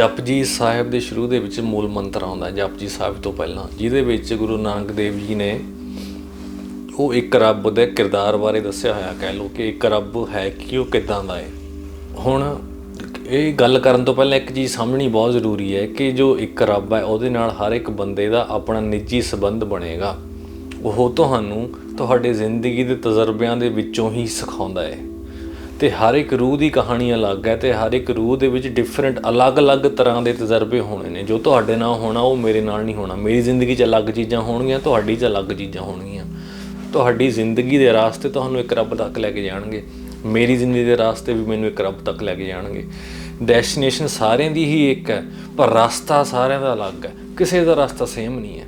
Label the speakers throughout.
Speaker 1: ਜਪਜੀ ਸਾਹਿਬ ਦੇ ਸ਼ੁਰੂ ਦੇ ਵਿੱਚ ਮੂਲ ਮੰਤਰ ਆਉਂਦਾ ਹੈ, ਜਪਜੀ ਸਾਹਿਬ ਤੋਂ ਪਹਿਲਾਂ, ਜਿਹਦੇ ਵਿੱਚ ਗੁਰੂ ਨਾਨਕ ਦੇਵ ਜੀ ਨੇ ਉਹ ਇੱਕ ਰੱਬ ਦੇ ਕਿਰਦਾਰ ਬਾਰੇ ਦੱਸਿਆ ਹੋਇਆ, ਕਹਿ ਲਓ ਕਿ ਇੱਕ ਰੱਬ ਹੈ ਕਿ ਉਹ ਕਿਦਾਂ ਦਾ ਹੈ ਹੁਣ ਇਹ ਗੱਲ ਕਰਨ ਤੋਂ ਪਹਿਲਾਂ ਇੱਕ ਚੀਜ਼ ਸਮਝਣੀ ਬਹੁਤ ਜ਼ਰੂਰੀ ਹੈ ਕਿ ਜੋ ਇੱਕ ਰੱਬ ਹੈ, ਉਹਦੇ ਨਾਲ ਹਰ ਇੱਕ ਬੰਦੇ ਦਾ ਆਪਣਾ ਨਿੱਜੀ ਸਬੰਧ ਬਣੇਗਾ। ਉਹ ਤੁਹਾਨੂੰ ਤੁਹਾਡੇ ਜ਼ਿੰਦਗੀ ਦੇ ਤਜਰਬਿਆਂ ਦੇ ਵਿੱਚੋਂ ਹੀ ਸਿਖਾਉਂਦਾ ਹੈ ਤੇ ਹਰ ਇੱਕ ਰੂਹ ਦੀ ਕਹਾਣੀ ਅਲੱਗ ਹੈ ਤੇ ਹਰ ਇੱਕ ਰੂਹ ਦੇ ਵਿੱਚ ਡਿਫਰੈਂਟ ਅਲੱਗ-ਅਲੱਗ ਤਰ੍ਹਾਂ ਦੇ ਤਜਰਬੇ ਹੋਣੇ ਨੇ। ਜੋ ਤੁਹਾਡੇ ਨਾਲ ਹੋਣਾ, ਉਹ ਮੇਰੇ ਨਾਲ ਨਹੀਂ ਹੋਣਾ। ਮੇਰੀ ਜ਼ਿੰਦਗੀ 'ਚ ਅਲੱਗ ਚੀਜ਼ਾਂ ਹੋਣਗੀਆਂ, ਤੁਹਾਡੀ 'ਚ ਅਲੱਗ ਚੀਜ਼ਾਂ ਹੋਣਗੀਆਂ। ਤੁਹਾਡੀ ਜ਼ਿੰਦਗੀ ਦੇ ਰਾਸਤੇ ਤੁਹਾਨੂੰ ਇੱਕ ਰੱਬ ਤੱਕ ਲੈ ਕੇ ਜਾਣਗੇ। ਮੇਰੀ ਜ਼ਿੰਦਗੀ ਦੇ ਰਾਸਤੇ ਵੀ ਮੈਨੂੰ ਇੱਕ ਰੱਬ ਤੱਕ ਲੈ ਕੇ ਜਾਣਗੇ। ਡੈਸਟੀਨੇਸ਼ਨ ਸਾਰਿਆਂ ਦੀ ਹੀ ਇੱਕ ਹੈ, ਪਰ ਰਸਤਾ ਸਾਰਿਆਂ ਦਾ ਅਲੱਗ ਹੈ। ਕਿਸੇ ਦਾ ਰਸਤਾ ਸੇਮ ਨਹੀਂ ਹੈ।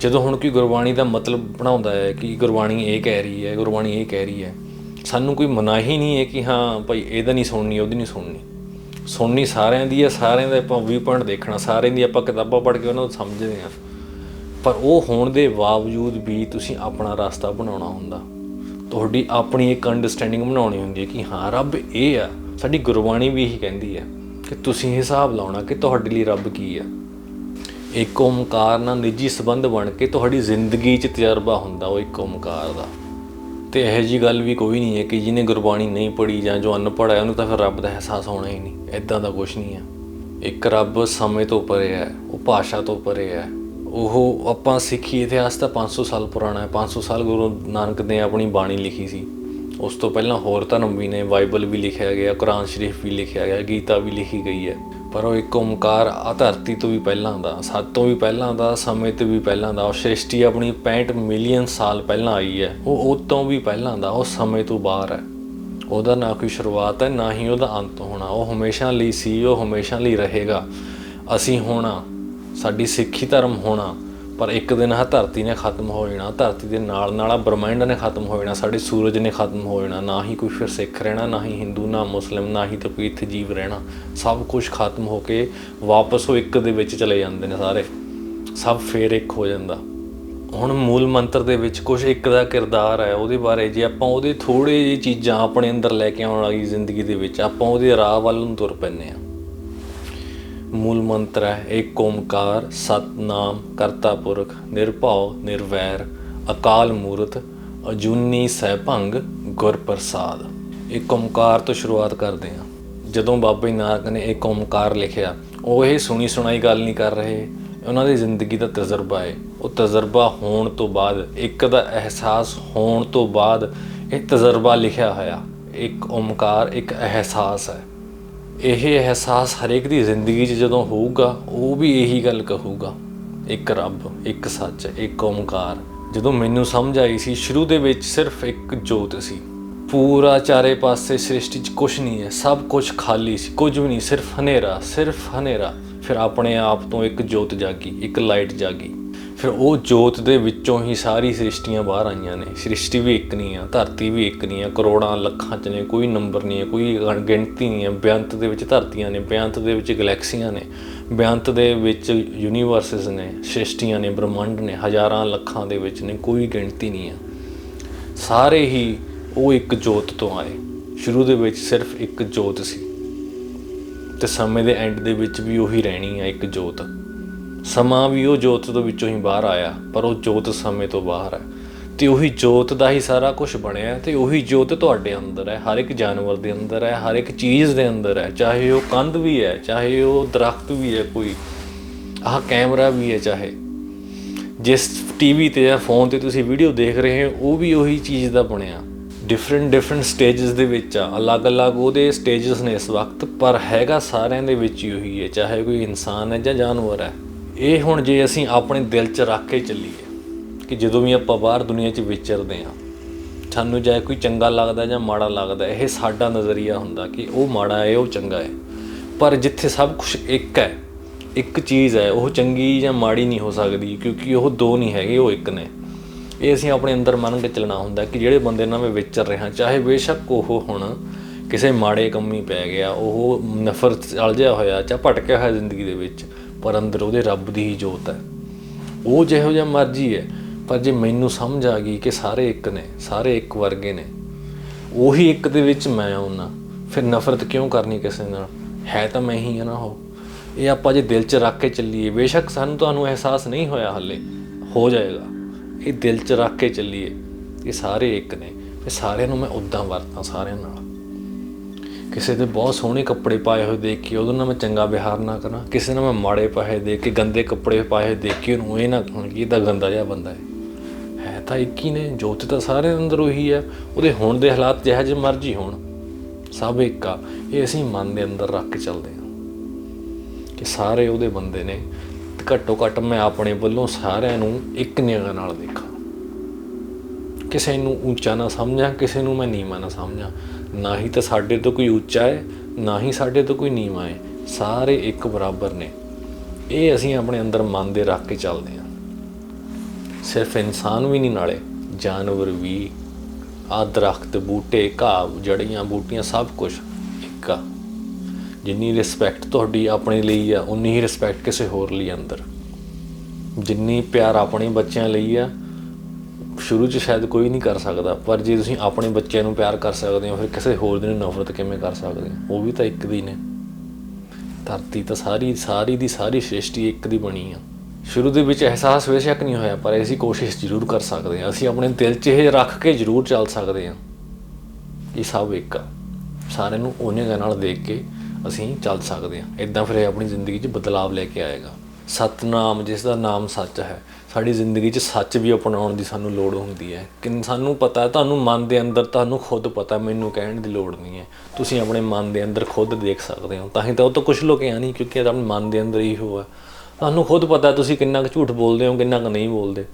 Speaker 1: ਜਦੋਂ ਹੁਣ ਕੋਈ ਗੁਰਬਾਣੀ ਦਾ ਮਤਲਬ ਬਣਾਉਂਦਾ ਹੈ ਕਿ ਗੁਰਬਾਣੀ ਇਹ ਕਹਿ ਰਹੀ ਹੈ, ਗੁਰਬਾਣੀ ਇਹ ਕਹਿ ਰਹੀ ਹੈ ਸਾਨੂੰ ਕੋਈ ਮਨਾਹੀ ਨਹੀਂ ਹੈ ਕਿ ਹਾਂ ਭਾਈ ਇਹਦਾ ਨਹੀਂ ਸੁਣਨੀ, ਉਹਦੀ ਨਹੀਂ ਸੁਣਨੀ। ਸੁਣਨੀ ਸਾਰਿਆਂ ਦੀ ਹੈ, ਸਾਰਿਆਂ ਦਾ ਆਪਾਂ ਵਿਊ ਪੁਆਇੰਟ ਦੇਖਣਾ, ਸਾਰਿਆਂ ਦੀ ਆਪਾਂ ਕਿਤਾਬਾਂ ਪੜ੍ਹ ਕੇ ਉਹਨਾਂ ਨੂੰ ਸਮਝਦੇ ਹਾਂ। ਪਰ ਉਹ ਹੋਣ ਦੇ ਬਾਵਜੂਦ ਵੀ ਤੁਸੀਂ ਆਪਣਾ ਰਸਤਾ ਬਣਾਉਣਾ ਹੁੰਦਾ। ਤੁਹਾਡੀ ਆਪਣੀ ਇੱਕ ਅੰਡਰਸਟੈਂਡਿੰਗ ਬਣਾਉਣੀ ਹੁੰਦੀ ਹੈ ਕਿ ਹਾਂ, ਰੱਬ ਇਹ ਆ, ਸਾਡੀ ਗੁਰਬਾਣੀ ਵੀ ਇਹੀ ਕਹਿੰਦੀ ਹੈ ਕਿ ਤੁਸੀਂ ਹਿਸਾਬ ਲਾਉਣਾ ਕਿ ਤੁਹਾਡੇ ਲਈ ਰੱਬ ਕੀ ਆ ਇੱਕ ਓਮਕਾਰ ਨਾਲ ਨਿੱਜੀ ਸੰਬੰਧ ਬਣ ਕੇ ਤੁਹਾਡੀ ਜ਼ਿੰਦਗੀ 'ਚ ਤਜਰਬਾ ਹੁੰਦਾ ਉਹ ਇੱਕ ਓਮਕਾਰ ਦਾ। ਤੇ ਇਹੋ ਜੀ ਗੱਲ ਵੀ ਕੋਈ ਨਹੀਂ ਹੈ ਕਿ ਜਿਹਨੇ ਗੁਰਬਾਣੀ ਨਹੀਂ ਪੜ੍ਹੀ ਜਾਂ ਜੋ ਅਨਪੜ੍ਹ ਹੈ ਉਹਨੂੰ ਤਾਂ ਫਿਰ ਰੱਬ ਦਾ ਅਹਿਸਾਸ ਹੋਣਾ ਹੀ ਨਹੀਂ ਐਦਾਂ ਦਾ ਕੁਝ ਨਹੀਂ ਹੈ। ਇੱਕ ਰੱਬ ਸਮੇਂ ਤੋਂ ਪਰੇ ਹੈ, ਉਹ ਭਾਸ਼ਾ ਤੋਂ ਪਰੇ ਹੈ। ਉਹ ਆਪਾਂ ਸਿੱਖੀ ਇਤਿਹਾਸ ਤਾਂ 500 ਸਾਲ ਪੁਰਾਣਾ ਹੈ 500 ਸਾਲ ਗੁਰੂ ਨਾਨਕ ਨੇ ਆਪਣੀ ਬਾਣੀ ਲਿਖੀ ਸੀ। ਉਸ ਤੋਂ ਪਹਿਲਾਂ ਹੋਰ ਧਰਮ ਵੀ ਨੇ, ਬਾਈਬਲ ਵੀ ਲਿਖਿਆ ਗਿਆ, ਕੁਰਾਨ ਸ਼ਰੀਫ ਵੀ ਲਿਖਿਆ ਗਿਆ, ਗੀਤਾ ਵੀ ਲਿਖੀ ਗਈ ਹੈ। ਪਰ ਉਹ ਇੱਕ ਓਮਕਾਰ ਆ ਧਰਤੀ ਤੋਂ ਵੀ ਪਹਿਲਾਂ ਦਾ, ਸੱਤ ਤੋਂ ਵੀ ਪਹਿਲਾਂ ਦਾ, ਸਮੇਂ ਤੋਂ ਵੀ ਪਹਿਲਾਂ ਦਾ, ਉਹ ਸ੍ਰਿਸ਼ਟੀ ਆਪਣੀ 65 ਮਿਲੀਅਨ ਸਾਲ ਪਹਿਲਾਂ ਆਈ ਹੈ। ਉਹ ਉਹ ਤੋਂ ਵੀ ਪਹਿਲਾਂ ਦਾ, ਉਹ ਸਮੇਂ ਤੋਂ ਬਾਹਰ ਹੈ। ਉਹਦਾ ਨਾ ਕੋਈ ਸ਼ੁਰੂਆਤ ਹੈ, ਨਾ ਹੀ ਉਹਦਾ ਅੰਤ ਹੋਣਾ। ਉਹ ਹਮੇਸ਼ਾ ਲਈ ਸੀ, ਉਹ ਹਮੇਸ਼ਾ ਲਈ ਰਹੇਗਾ। ਅਸੀਂ ਹੋਣਾ, ਸਾਡੀ ਸਿੱਖੀ ਧਰਮ ਹੋਣਾ ਪਰ ਇੱਕ ਦਿਨ ਆਹ ਧਰਤੀ ਨੇ ਖਤਮ ਹੋ ਜਾਣਾ, ਧਰਤੀ ਦੇ ਨਾਲ ਨਾਲ ਆ ਬ੍ਰਹਮੰਡ ਨੇ ਖਤਮ ਹੋ ਜਾਣਾ, ਸਾਡੇ ਸੂਰਜ ਨੇ ਖਤਮ ਹੋ ਜਾਣਾ, ਨਾ ਹੀ ਕੋਈ ਫਿਰ ਸਿੱਖ ਰਹਿਣਾ, ਨਾ ਹੀ ਹਿੰਦੂ, ਨਾ ਮੁਸਲਿਮ, ਨਾ ਹੀ ਤਾਂ ਕੋਈ ਇੱਥੇ ਜੀਵ ਰਹਿਣਾ। ਸਭ ਕੁਝ ਖਤਮ ਹੋ ਕੇ ਵਾਪਸ ਉਹ ਇੱਕ ਦੇ ਵਿੱਚ ਚਲੇ ਜਾਂਦੇ ਨੇ ਸਾਰੇ। ਸਭ ਫੇਰ ਇੱਕ ਹੋ ਜਾਂਦਾ। ਹੁਣ ਮੂਲ ਮੰਤਰ ਦੇ ਵਿੱਚ ਕੁਝ ਇੱਕ ਦਾ ਕਿਰਦਾਰ ਹੈ, ਉਹਦੇ ਬਾਰੇ ਜੇ ਆਪਾਂ ਉਹਦੇ ਥੋੜੇ ਜਿਹੀ ਚੀਜ਼ਾਂ ਆਪਣੇ ਅੰਦਰ ਲੈ ਕੇ ਆਉਣ ਵਾਲੀ ਜ਼ਿੰਦਗੀ ਦੇ ਵਿੱਚ ਆਪਾਂ ਉਹਦੇ ਰਾਹ ਵੱਲ ਨੂੰ ਤੁਰ ਪੈਂਦੇ ਆ ਮੂਲ ਮੰਤਰ ਹੈ, ਏਕ ਓਮਕਾਰ ਸਤਨਾਮ ਕਰਤਾ ਪੁਰਖ, ਨਿਰਭਉ, ਨਿਰਵੈਰ, ਅਕਾਲ ਮੂਰਤ, ਅਜੂਨੀ ਸਹਿਭੰਗ, ਗੁਰ ਪ੍ਰਸਾਦ। ਏਕ ਓਮਕਾਰ ਤੋਂ ਸ਼ੁਰੂਆਤ ਕਰਦੇ ਹਾਂ। ਜਦੋਂ ਬਾਬਾ ਨਾਨਕ ਨੇ ਏਕ ਓਮਕਾਰ ਲਿਖਿਆ, ਉਹ ਇਹ ਸੁਣੀ ਸੁਣਾਈ ਗੱਲ ਨਹੀਂ ਕਰ ਰਹੇ। ਉਹਨਾਂ ਦੀ ਜ਼ਿੰਦਗੀ ਦਾ ਤਜਰਬਾ ਹੈ। ਉਹ ਤਜਰਬਾ ਹੋਣ ਤੋਂ ਬਾਅਦ, ਇੱਕ ਦਾ ਅਹਿਸਾਸ ਹੋਣ ਤੋਂ ਬਾਅਦ ਇਹ ਤਜਰਬਾ ਲਿਖਿਆ ਹੋਇਆ। ਇੱਕ ਓਮਕਾਰ ਇੱਕ ਅਹਿਸਾਸ ਹੈ। ਇਹ ਅਹਿਸਾਸ ਹਰੇਕ ਦੀ ਜ਼ਿੰਦਗੀ 'ਚ ਜਦੋਂ ਹੋਊਗਾ, ਉਹ ਵੀ ਇਹੀ ਗੱਲ ਕਹੂਗਾ। ਇੱਕ ਰੱਬ, ਇੱਕ ਸੱਚ, ਇੱਕ ਓਮਕਾਰ। ਜਦੋਂ ਮੈਨੂੰ ਸਮਝ ਆਈ ਸੀ, ਸ਼ੁਰੂ ਦੇ ਵਿੱਚ ਸਿਰਫ ਇੱਕ ਜੋਤ ਸੀ। ਪੂਰਾ ਚਾਰੇ ਪਾਸੇ ਸ੍ਰਿਸ਼ਟੀ 'ਚ ਕੁਝ ਨਹੀਂ ਹੈ, ਸਭ ਕੁਝ ਖਾਲੀ ਸੀ, ਕੁਝ ਵੀ ਨਹੀਂ, ਸਿਰਫ ਹਨੇਰਾ ਸਿਰਫ ਹਨੇਰਾ। ਫਿਰ ਆਪਣੇ ਆਪ ਤੋਂ ਇੱਕ ਜੋਤ ਜਾਗੀ, ਇੱਕ ਲਾਈਟ ਜਾਗੀ। ਫਿਰ ਉਹ ਜੋਤ ਦੇ ਵਿੱਚੋਂ ਹੀ ਸਾਰੀ ਸ੍ਰਿਸ਼ਟੀਆਂ ਬਾਹਰ ਆਈਆਂ ਨੇ। ਸ੍ਰਿਸ਼ਟੀ ਵੀ ਇੱਕ ਨਹੀਂ ਆ, ਧਰਤੀ ਵੀ ਇੱਕ ਨਹੀਂ ਆ, ਕਰੋੜਾਂ ਲੱਖਾਂ ਚ ਨੇ, ਕੋਈ ਨੰਬਰ ਨਹੀਂ ਹੈ ਕੋਈ ਗਿਣਤੀ ਨਹੀਂ ਹੈ ਬੇਅੰਤ ਦੇ ਵਿੱਚ ਧਰਤੀਆਂ ਨੇ, ਬੇਅੰਤ ਦੇ ਵਿੱਚ ਗੈਲੈਕਸੀਆਂ ਨੇ, ਬੇਅੰਤ ਦੇ ਵਿੱਚ ਯੂਨੀਵਰਸਸ ਨੇ, ਸ੍ਰਿਸ਼ਟੀਆਂ ਨੇ, ਬ੍ਰਹਮੰਡ ਨੇ, ਹਜ਼ਾਰਾਂ ਲੱਖਾਂ ਦੇ ਵਿੱਚ ਨੇ, ਕੋਈ ਗਿਣਤੀ ਨਹੀਂ ਆ। ਸਾਰੇ ਹੀ ਉਹ ਇੱਕ ਜੋਤ ਤੋਂ ਆਏ। ਸ਼ੁਰੂ ਦੇ ਵਿੱਚ ਸਿਰਫ ਇੱਕ ਜੋਤ ਸੀ ਤੇ ਸਮੇਂ ਦੇ ਐਂਡ ਦੇ ਵਿੱਚ ਵੀ ਉਹੀ ਰਹਿਣੀ ਆ ਇੱਕ ਜੋਤ। ਸਮਾਂ ਵੀ ਉਹ ਜੋਤ ਤੋਂ ਵਿੱਚੋਂ ਹੀ ਬਾਹਰ ਆਇਆ, ਪਰ ਉਹ ਜੋਤ ਸਮੇਂ ਤੋਂ ਬਾਹਰ ਹੈ। ਤੇ ਉਹੀ ਜੋਤ ਦਾ ਹੀ ਸਾਰਾ ਕੁਝ ਬਣਿਆ ਤੇ ਉਹੀ ਜੋਤ ਤੁਹਾਡੇ ਅੰਦਰ ਹੈ, ਹਰ ਇੱਕ ਜਾਨਵਰ ਦੇ ਅੰਦਰ ਹੈ, ਹਰ ਇੱਕ ਚੀਜ਼ ਦੇ ਅੰਦਰ ਹੈ, ਚਾਹੇ ਉਹ ਕੰਧ ਵੀ ਹੈ, ਚਾਹੇ ਉਹ ਦਰਖਤ ਵੀ ਹੈ ਕੋਈ, ਆਹ ਕੈਮਰਾ ਵੀ ਹੈ ਚਾਹੇ। ਜਿਸ ਟੀਵੀ ਤੇ ਜਾਂ ਫੋਨ ਤੇ ਤੁਸੀਂ ਵੀਡੀਓ ਦੇਖ ਰਹੇ ਹੋ, ਉਹ ਵੀ ਉਹੀ ਚੀਜ਼ ਦਾ ਬਣਿਆ। ਡਿਫਰੈਂਟ ਡਿਫਰੈਂਟ ਸਟੇजेस ਦੇ ਵਿੱਚ ਆ, ਅਲੱਗ-ਅਲੱਗ ਉਹਦੇ ਸਟੇजेस ਨੇ ਇਸ ਵਕਤ, ਪਰ ਹੈਗਾ ਸਾਰਿਆਂ ਦੇ ਵਿੱਚ ਹੀ ਉਹੀ ਹੈ, ਚਾਹੇ ਕੋਈ ਇਨਸਾਨ ਹੈ ਜਾਂ ਜਾਨਵਰ ਹੈ। ਇਹ ਹੁਣ ਜੇ ਅਸੀਂ ਆਪਣੇ ਦਿਲ 'ਚ ਰੱਖ ਕੇ ਚੱਲੀਏ ਕਿ ਜਦੋਂ ਵੀ ਆਪਾਂ ਬਾਹਰ ਦੁਨੀਆ 'ਚ ਵਿਚਰਦੇ ਆ ਸਾਨੂੰ ਚਾਹੇ ਕੋਈ ਚੰਗਾ ਲੱਗਦਾ ਜਾਂ ਮਾੜਾ ਲੱਗਦਾ, ਇਹ ਸਾਡਾ ਨਜ਼ਰੀਆ ਹੁੰਦਾ ਕਿ ਉਹ ਮਾੜਾ ਹੈ, ਉਹ ਚੰਗਾ ਹੈ। ਪਰ ਜਿੱਥੇ ਸਭ ਕੁਝ ਇੱਕ ਹੈ, ਇੱਕ ਚੀਜ਼ ਹੈ, ਉਹ ਚੰਗੀ ਜਾਂ ਮਾੜੀ ਨਹੀਂ ਹੋ ਸਕਦੀ ਕਿਉਂਕਿ ਉਹ ਦੋ ਨਹੀਂ ਹੈਗੇ, ਉਹ ਇੱਕ ਨੇ। ਇਹ ਅਸੀਂ ਆਪਣੇ ਅੰਦਰ ਮੰਨ ਕੇ ਚੱਲਣਾ ਹੁੰਦਾ ਕਿ ਜਿਹੜੇ ਬੰਦੇ ਨਾਲ ਮੈਂ ਵਿਚਰ ਰਿਹਾ ਚਾਹੇ ਬੇਸ਼ੱਕ ਉਹ ਹੁਣ ਕਿਸੇ ਮਾੜੇ ਕੰਮੀ ਪੈ ਗਿਆ, ਉਹ ਨਫ਼ਰਤ ਚਲ ਜਿਹਾ ਹੋਇਆ ਜਾਂ ਭਟਕਿਆ ਹੋਇਆ ਜ਼ਿੰਦਗੀ ਦੇ ਵਿੱਚ ਪਰ ਅੰਦਰ ਉਹਦੇ ਰੱਬ ਦੀ ਹੀ ਜੋਤ ਹੈ। ਉਹ ਜਿਹੋ ਜਿਹਾ ਮਰਜ਼ੀ ਹੈ, ਪਰ ਜੇ ਮੈਨੂੰ ਸਮਝ ਆ ਗਈ ਕਿ ਸਾਰੇ ਇੱਕ ਨੇ, ਸਾਰੇ ਇੱਕ ਵਰਗੇ ਨੇ, ਉਹੀ ਇੱਕ ਦੇ ਵਿੱਚ ਮੈਂ ਆਉਣਾ ਫਿਰ ਨਫ਼ਰਤ ਕਿਉਂ ਕਰਨੀ ਕਿਸੇ ਨਾਲ? ਹੈ ਤਾਂ ਮੈਂ ਹੀ ਆ ਨਾ ਉਹ। ਇਹ ਆਪਾਂ ਜੇ ਦਿਲ 'ਚ ਰੱਖ ਕੇ ਚੱਲੀਏ, ਬੇਸ਼ੱਕ ਸਾਨੂੰ ਤੁਹਾਨੂੰ ਅਹਿਸਾਸ ਨਹੀਂ ਹੋਇਆ ਹੱਲੇ, ਹੋ ਜਾਏਗਾ। ਇਹ ਦਿਲ 'ਚ ਰੱਖ ਕੇ ਚੱਲੀਏ, ਇਹ ਸਾਰੇ ਇੱਕ ਨੇ, ਇਹ ਸਾਰਿਆਂ ਨੂੰ ਮੈਂ ਉਦਾਂ ਵਰਤਾਂ ਸਾਰਿਆਂ ਨਾਲ। ਕਿਸੇ ਦੇ ਬਹੁਤ ਸੋਹਣੇ ਕੱਪੜੇ ਪਾਏ ਹੋਏ ਦੇਖ ਕੇ, ਉਹਦੇ ਨਾਲ ਮੈਂ ਚੰਗਾ ਵਿਹਾਰ ਨਾ ਕਰਾਂ। ਕਿਸੇ ਨਾਲ ਮੈਂ ਮਾੜੇ ਪਾਏ ਦੇਖ ਕੇ, ਗੰਦੇ ਕੱਪੜੇ ਪਾਏ ਹੋਏ ਦੇਖ ਕੇ, ਉਹਨੂੰ ਇਹ ਨਾ ਕਹਾਂ ਕਿ ਇਹ ਤਾਂ ਗੰਦਾ ਜਿਹਾ ਬੰਦਾ ਹੈ। ਹੈ ਤਾਂ ਇੱਕ ਹੀ ਨੇ, ਜੋਤ ਤਾਂ ਸਾਰੇ ਅੰਦਰ ਉਹੀ ਹੈ। ਉਹਦੇ ਹੋਣ ਦੇ ਹਾਲਾਤ ਜਿਹੋ ਜਿਹੇ ਮਰਜ਼ੀ ਹੋਣ। ਸਭ ਇੱਕ ਆ। ਇਹ ਅਸੀਂ ਮਨ ਦੇ ਅੰਦਰ ਰੱਖ ਕੇ ਚੱਲਦੇ ਹਾਂ ਕਿ ਸਾਰੇ ਉਹਦੇ ਬੰਦੇ ਨੇ, ਘੱਟੋ ਘੱਟ ਮੈਂ ਆਪਣੇ ਵੱਲੋਂ ਸਾਰਿਆਂ ਨੂੰ ਇੱਕ ਨਿਗਾਹ ਨਾਲ ਦੇਖਾਂ। ਕਿਸੇ ਨੂੰ ਉੱਚਾ ਨਾ ਸਮਝਾਂ, ਕਿਸੇ ਨੂੰ ਮੈਂ ਨੀਵਾਂ ਨਾ ਸਮਝਾਂ। ਨਾ ਹੀ ਤਾਂ ਸਾਡੇ ਤੋਂ ਕੋਈ ਉੱਚਾ ਹੈ, ਨਾ ਹੀ ਸਾਡੇ ਤੋਂ ਕੋਈ ਨੀਵਾਂ ਹੈ। ਸਾਰੇ ਇੱਕ ਬਰਾਬਰ ਨੇ। ਇਹ ਅਸੀਂ ਆਪਣੇ ਅੰਦਰ ਮਨ ਦੇ ਰੱਖ ਕੇ ਚੱਲਦੇ ਹਾਂ। ਸਿਰਫ ਇਨਸਾਨ ਵੀ ਨਹੀਂ ਨਾਲੇ, ਜਾਨਵਰ ਵੀ ਆ ਦਰਖਤ, ਬੂਟੇ, ਘਾਹ ਜੜੀਆਂ ਬੂਟੀਆਂ, ਸਭ ਕੁਝ ਇੱਕ ਆ। ਜਿੰਨੀ ਰਿਸਪੈਕਟ ਤੁਹਾਡੀ ਆਪਣੇ ਲਈ ਆ, ਉਨੀ ਹੀ ਰਿਸਪੈਕਟ ਕਿਸੇ ਹੋਰ ਲਈ ਅੰਦਰ। ਜਿੰਨੀ ਪਿਆਰ ਆਪਣੇ ਬੱਚਿਆਂ ਲਈ ਆ ਸ਼ੁਰੂ 'ਚ ਸ਼ਾਇਦ ਕੋਈ ਨਹੀਂ ਕਰ ਸਕਦਾ, ਪਰ ਜੇ ਤੁਸੀਂ ਆਪਣੇ ਬੱਚਿਆਂ ਨੂੰ ਪਿਆਰ ਕਰ ਸਕਦੇ ਹੋ, ਫਿਰ ਕਿਸੇ ਹੋਰ ਦੇ ਨੂੰ ਨਫ਼ਰਤ ਕਿਵੇਂ ਕਰ ਸਕਦੇ ਹੋ? ਉਹ ਵੀ ਤਾਂ ਇੱਕ ਦੀ ਨੇ ਧਰਤੀ ਤਾਂ ਸਾਰੀ ਸਾਰੀ ਦੀ ਸਾਰੀ ਸ੍ਰਿਸ਼ਟੀ ਇੱਕ ਦੀ ਬਣੀ ਆ। ਸ਼ੁਰੂ ਦੇ ਵਿੱਚ ਅਹਿਸਾਸ ਬੇਸ਼ੱਕ ਨਹੀਂ ਹੋਇਆ, ਪਰ ਅਸੀਂ ਕੋਸ਼ਿਸ਼ ਜ਼ਰੂਰ ਕਰ ਸਕਦੇ ਹਾਂ। ਅਸੀਂ ਆਪਣੇ ਦਿਲ 'ਚ ਇਹ ਰੱਖ ਕੇ ਜ਼ਰੂਰ ਚੱਲ ਸਕਦੇ ਹਾਂ। ਇਹ ਸਭ ਇੱਕ ਆ। ਸਾਰਿਆਂ ਨੂੰ ਉਹਨੇ ਦੇ ਨਾਲ ਦੇਖ ਕੇ ਅਸੀਂ ਚੱਲ ਸਕਦੇ ਹਾਂ। ਇਦਾਂ ਫਿਰ ਇਹ ਆਪਣੀ ਜ਼ਿੰਦਗੀ 'ਚ ਬਦਲਾਵ ਲੈ ਕੇ ਆਏਗਾ। ਸਤਨਾਮ, ਜਿਸ ਦਾ ਨਾਮ ਸੱਚ ਹੈ। ਸਾਡੀ ਜ਼ਿੰਦਗੀ 'ਚ ਸੱਚ ਵੀ ਅਪਣਾਉਣ ਦੀ ਸਾਨੂੰ ਲੋੜ ਹੁੰਦੀ ਹੈ। ਕਿ, ਸਾਨੂੰ ਪਤਾ ਹੈ, ਤੁਹਾਨੂੰ ਮਨ ਦੇ ਅੰਦਰ ਤੁਹਾਨੂੰ ਖੁਦ ਪਤਾ ਮੈਨੂੰ ਕਹਿਣ ਦੀ ਲੋੜ ਨਹੀਂ ਹੈ। ਤੁਸੀਂ ਆਪਣੇ ਮਨ ਦੇ ਅੰਦਰ ਖੁਦ ਦੇਖ ਸਕਦੇ ਹੋ। ਤਾਂ ਹੀ ਤਾਂ ਉਹ ਤਾਂ ਕੁਝ ਆ ਨਹੀਂ, ਕਿਉਂਕਿ ਆਪਣੇ ਮਨ ਦੇ ਅੰਦਰ ਹੀ ਹੋਆ ਤੁਹਾਨੂੰ ਖੁਦ ਪਤਾ ਤੁਸੀਂ ਕਿੰਨਾ ਕੁ ਝੂਠ ਬੋਲਦੇ ਹੋ, ਕਿੰਨਾ ਕੁ ਨਹੀਂ ਬੋਲਦੇ।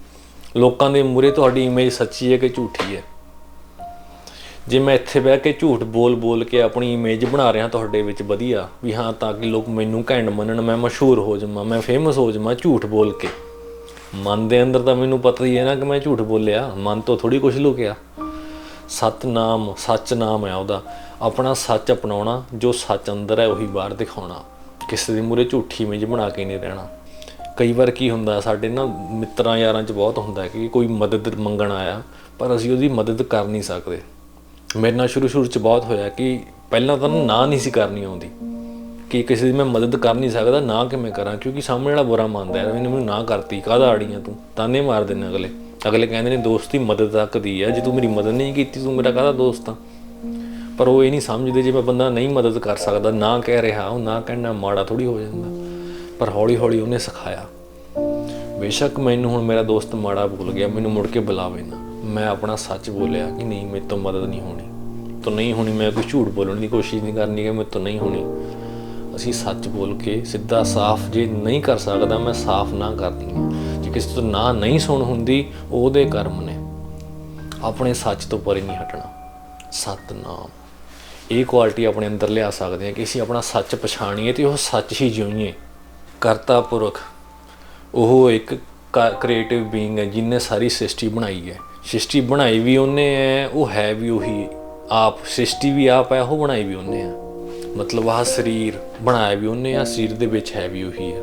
Speaker 1: ਲੋਕਾਂ ਦੇ ਮੂਹਰੇ ਤੁਹਾਡੀ ਇਮੇਜ ਸੱਚੀ ਹੈ ਕਿ ਝੂਠੀ ਹੈ? ਜੇ ਮੈਂ ਇੱਥੇ ਬਹਿ ਕੇ ਝੂਠ ਬੋਲ-ਬੋਲ ਕੇ ਆਪਣੀ ਇਮੇਜ ਬਣਾ ਰਿਹਾ ਤੁਹਾਡੇ ਵਿੱਚ ਵਧੀਆ, ਵੀ ਹਾਂ ਤਾਂ ਕਿ ਲੋਕ ਮੈਨੂੰ ਘੈਂਟ ਮੰਨਣ, ਮੈਂ ਮਸ਼ਹੂਰ ਹੋ ਜਾਵਾਂ, ਮੈਂ ਫੇਮਸ ਹੋ ਜਾਵਾਂ ਝੂਠ ਬੋਲ ਕੇ। ਮਨ ਦੇ ਅੰਦਰ ਤਾਂ ਮੈਨੂੰ ਪਤਾ ਹੀ ਹੈ ਨਾ ਕਿ ਮੈਂ ਝੂਠ ਬੋਲਿਆ, ਮਨ ਤੋਂ ਥੋੜੀ ਕੁਝ ਲੁਕਿਆ। ਸਤਨਾਮ ਸੱਚ ਨਾਮ ਹੈ ਉਹਦਾ। ਆਪਣਾ ਸੱਚ ਅਪਣਾਉਣਾ, ਜੋ ਸੱਚ ਅੰਦਰ ਹੈ ਉਹੀ ਬਾਹਰ ਦਿਖਾਉਣਾ। ਕਿਸੇ ਦੇ ਮੂਹਰੇ ਝੂਠੀ ਇਮੇਜ ਬਣਾ ਕੇ ਨਹੀਂ ਰਹਿਣਾ। ਕਈ ਵਾਰ ਕੀ ਹੁੰਦਾ, ਸਾਡੇ ਨਾ ਮਿੱਤਰਾਂ ਯਾਰਾਂ 'ਚ ਬਹੁਤ ਹੁੰਦਾ ਕਿ ਕੋਈ ਮਦਦ ਮੰਗਣ ਆਇਆ, ਪਰ ਅਸੀਂ ਉਹਦੀ ਮਦਦ ਕਰ ਨਹੀਂ ਸਕਦੇ। ਮੇਰੇ ਨਾਲ ਸ਼ੁਰੂ ਸ਼ੁਰੂ 'ਚ ਬਹੁਤ ਹੋਇਆ ਕਿ ਪਹਿਲਾਂ ਤਾਂ ਨਾ ਨਹੀਂ ਸੀ ਕਰਨੀ ਆਉਂਦੀ। ਕਿ ਕਿਸੇ ਦੀ ਮੈਂ ਮਦਦ ਕਰ ਨਹੀਂ ਸਕਦਾ, ਨਾ ਕਿਵੇਂ ਕਰਾਂ, ਕਿਉਂਕਿ ਸਾਹਮਣੇ ਵਾਲਾ ਬੁਰਾ ਮੰਨਦਾ ਹੈ ਮੈਨੂੰ ਮੈਨੂੰ ਨਾ ਕਰਤੀ, ਕਾਹਦਾ ਆੜੀਆਂ ਤੂੰ? ਤਾਨੇ ਮਾਰ ਨੇ ਅਗਲੇ। ਅਗਲੇ ਕਹਿੰਦੇ ਨੇ, ਦੋਸਤੀ ਮਦਦ ਤੱਕ ਦੀ ਹੈ, ਜੇ ਤੂੰ ਮੇਰੀ ਮਦਦ ਨਹੀਂ ਕੀਤੀ, ਤੂੰ ਮੇਰਾ ਕਾਹਦਾ ਦੋਸਤ ਆ? ਪਰ ਉਹ ਇਹ ਨਹੀਂ ਸਮਝਦੇ, ਜੇ ਮੈਂ ਬੰਦਾ ਨਹੀਂ ਮਦਦ ਕਰ ਸਕਦਾ, ਨਾ ਕਹਿ ਰਿਹਾ, ਉਹ ਨਾ ਕਹਿਣਾ ਮਾੜਾ ਥੋੜੀ ਹੋ ਜਾਂਦਾ। ਪਰ ਹੌਲੀ ਹੌਲੀ ਉਹਨੇ ਸਿਖਾਇਆ। ਬੇਸ਼ੱਕ ਮੈਨੂੰ ਹੁਣ ਮੇਰਾ ਦੋਸਤ ਮਾੜਾ ਭੁੱਲ ਗਿਆ, ਮੈਨੂੰ ਮੁੜ ਕੇ ਬੁਲਾਵੇ ਨਾ। ਮੈਂ ਆਪਣਾ ਸੱਚ ਬੋਲਿਆ ਕਿ ਨਹੀਂ, ਮੇਰੇ ਤੋਂ ਮਦਦ ਨਹੀਂ ਹੋਣੀ। ਤੋਂ ਨਹੀਂ ਹੋਣੀ, ਮੈਂ ਕੋਈ ਝੂਠ ਬੋਲਣ ਦੀ ਕੋਸ਼ਿਸ਼ ਨਹੀਂ ਕਰਨੀ ਕਿ ਮੇਰੇ ਤੋਂ ਨਹੀਂ ਹੋਣੀ। ਅਸੀਂ ਸੱਚ ਬੋਲ ਕੇ ਸਿੱਧਾ ਸਾਫ਼ ਜੇ ਨਹੀਂ ਕਰ ਸਕਦਾ, ਮੈਂ ਸਾਫ਼ ਨਾ ਕਰਦੀ ਹਾਂ। ਜੇ ਕਿਸੇ ਤੋਂ ਨਾ ਨਹੀਂ ਸੁਣ ਹੁੰਦੀ, ਉਹਦੇ ਕਰਮ ਨੇ। ਆਪਣੇ ਸੱਚ ਤੋਂ ਪਰੇ ਨਹੀਂ ਹਟਣਾ। ਸਤਨਾਮ। ਇਹ ਕੁਆਲਿਟੀ ਆਪਣੇ ਅੰਦਰ ਲਿਆ ਸਕਦੇ ਹਾਂ ਕਿ ਅਸੀਂ ਆਪਣਾ ਸੱਚ ਪਛਾਣੀਏ ਤੇ ਉਹ ਸੱਚ ਹੀ ਜਿਉਈਏ। ਕਰਤਾ ਪੁਰਖ, ਉਹ ਇੱਕ ਕ੍ਰੀਏਟਿਵ ਬੀਇੰਗ ਹੈ ਜਿਨੇ ਸਾਰੀ ਸ੍ਰਿਸ਼ਟੀ ਬਣਾਈ ਹੈ। ਸ੍ਰਿਸ਼ਟੀ ਬਣਾਈ ਵੀ ਉਹਨੇ ਹੈ ਉਹ ਹੈ ਵੀ ਉਹੀ ਆਪ ਸ੍ਰਿਸ਼ਟੀ ਵੀ ਆਪ ਹੈ ਉਹ ਬਣਾਈ ਵੀ ਉਹਨੇ ਹੈ ਮਤਲਬ ਆਹ ਸਰੀਰ ਬਣਾਇਆ ਵੀ ਉਹਨੇ ਆ ਸਰੀਰ ਦੇ ਵਿੱਚ ਹੈ ਵੀ ਉਹੀ ਆ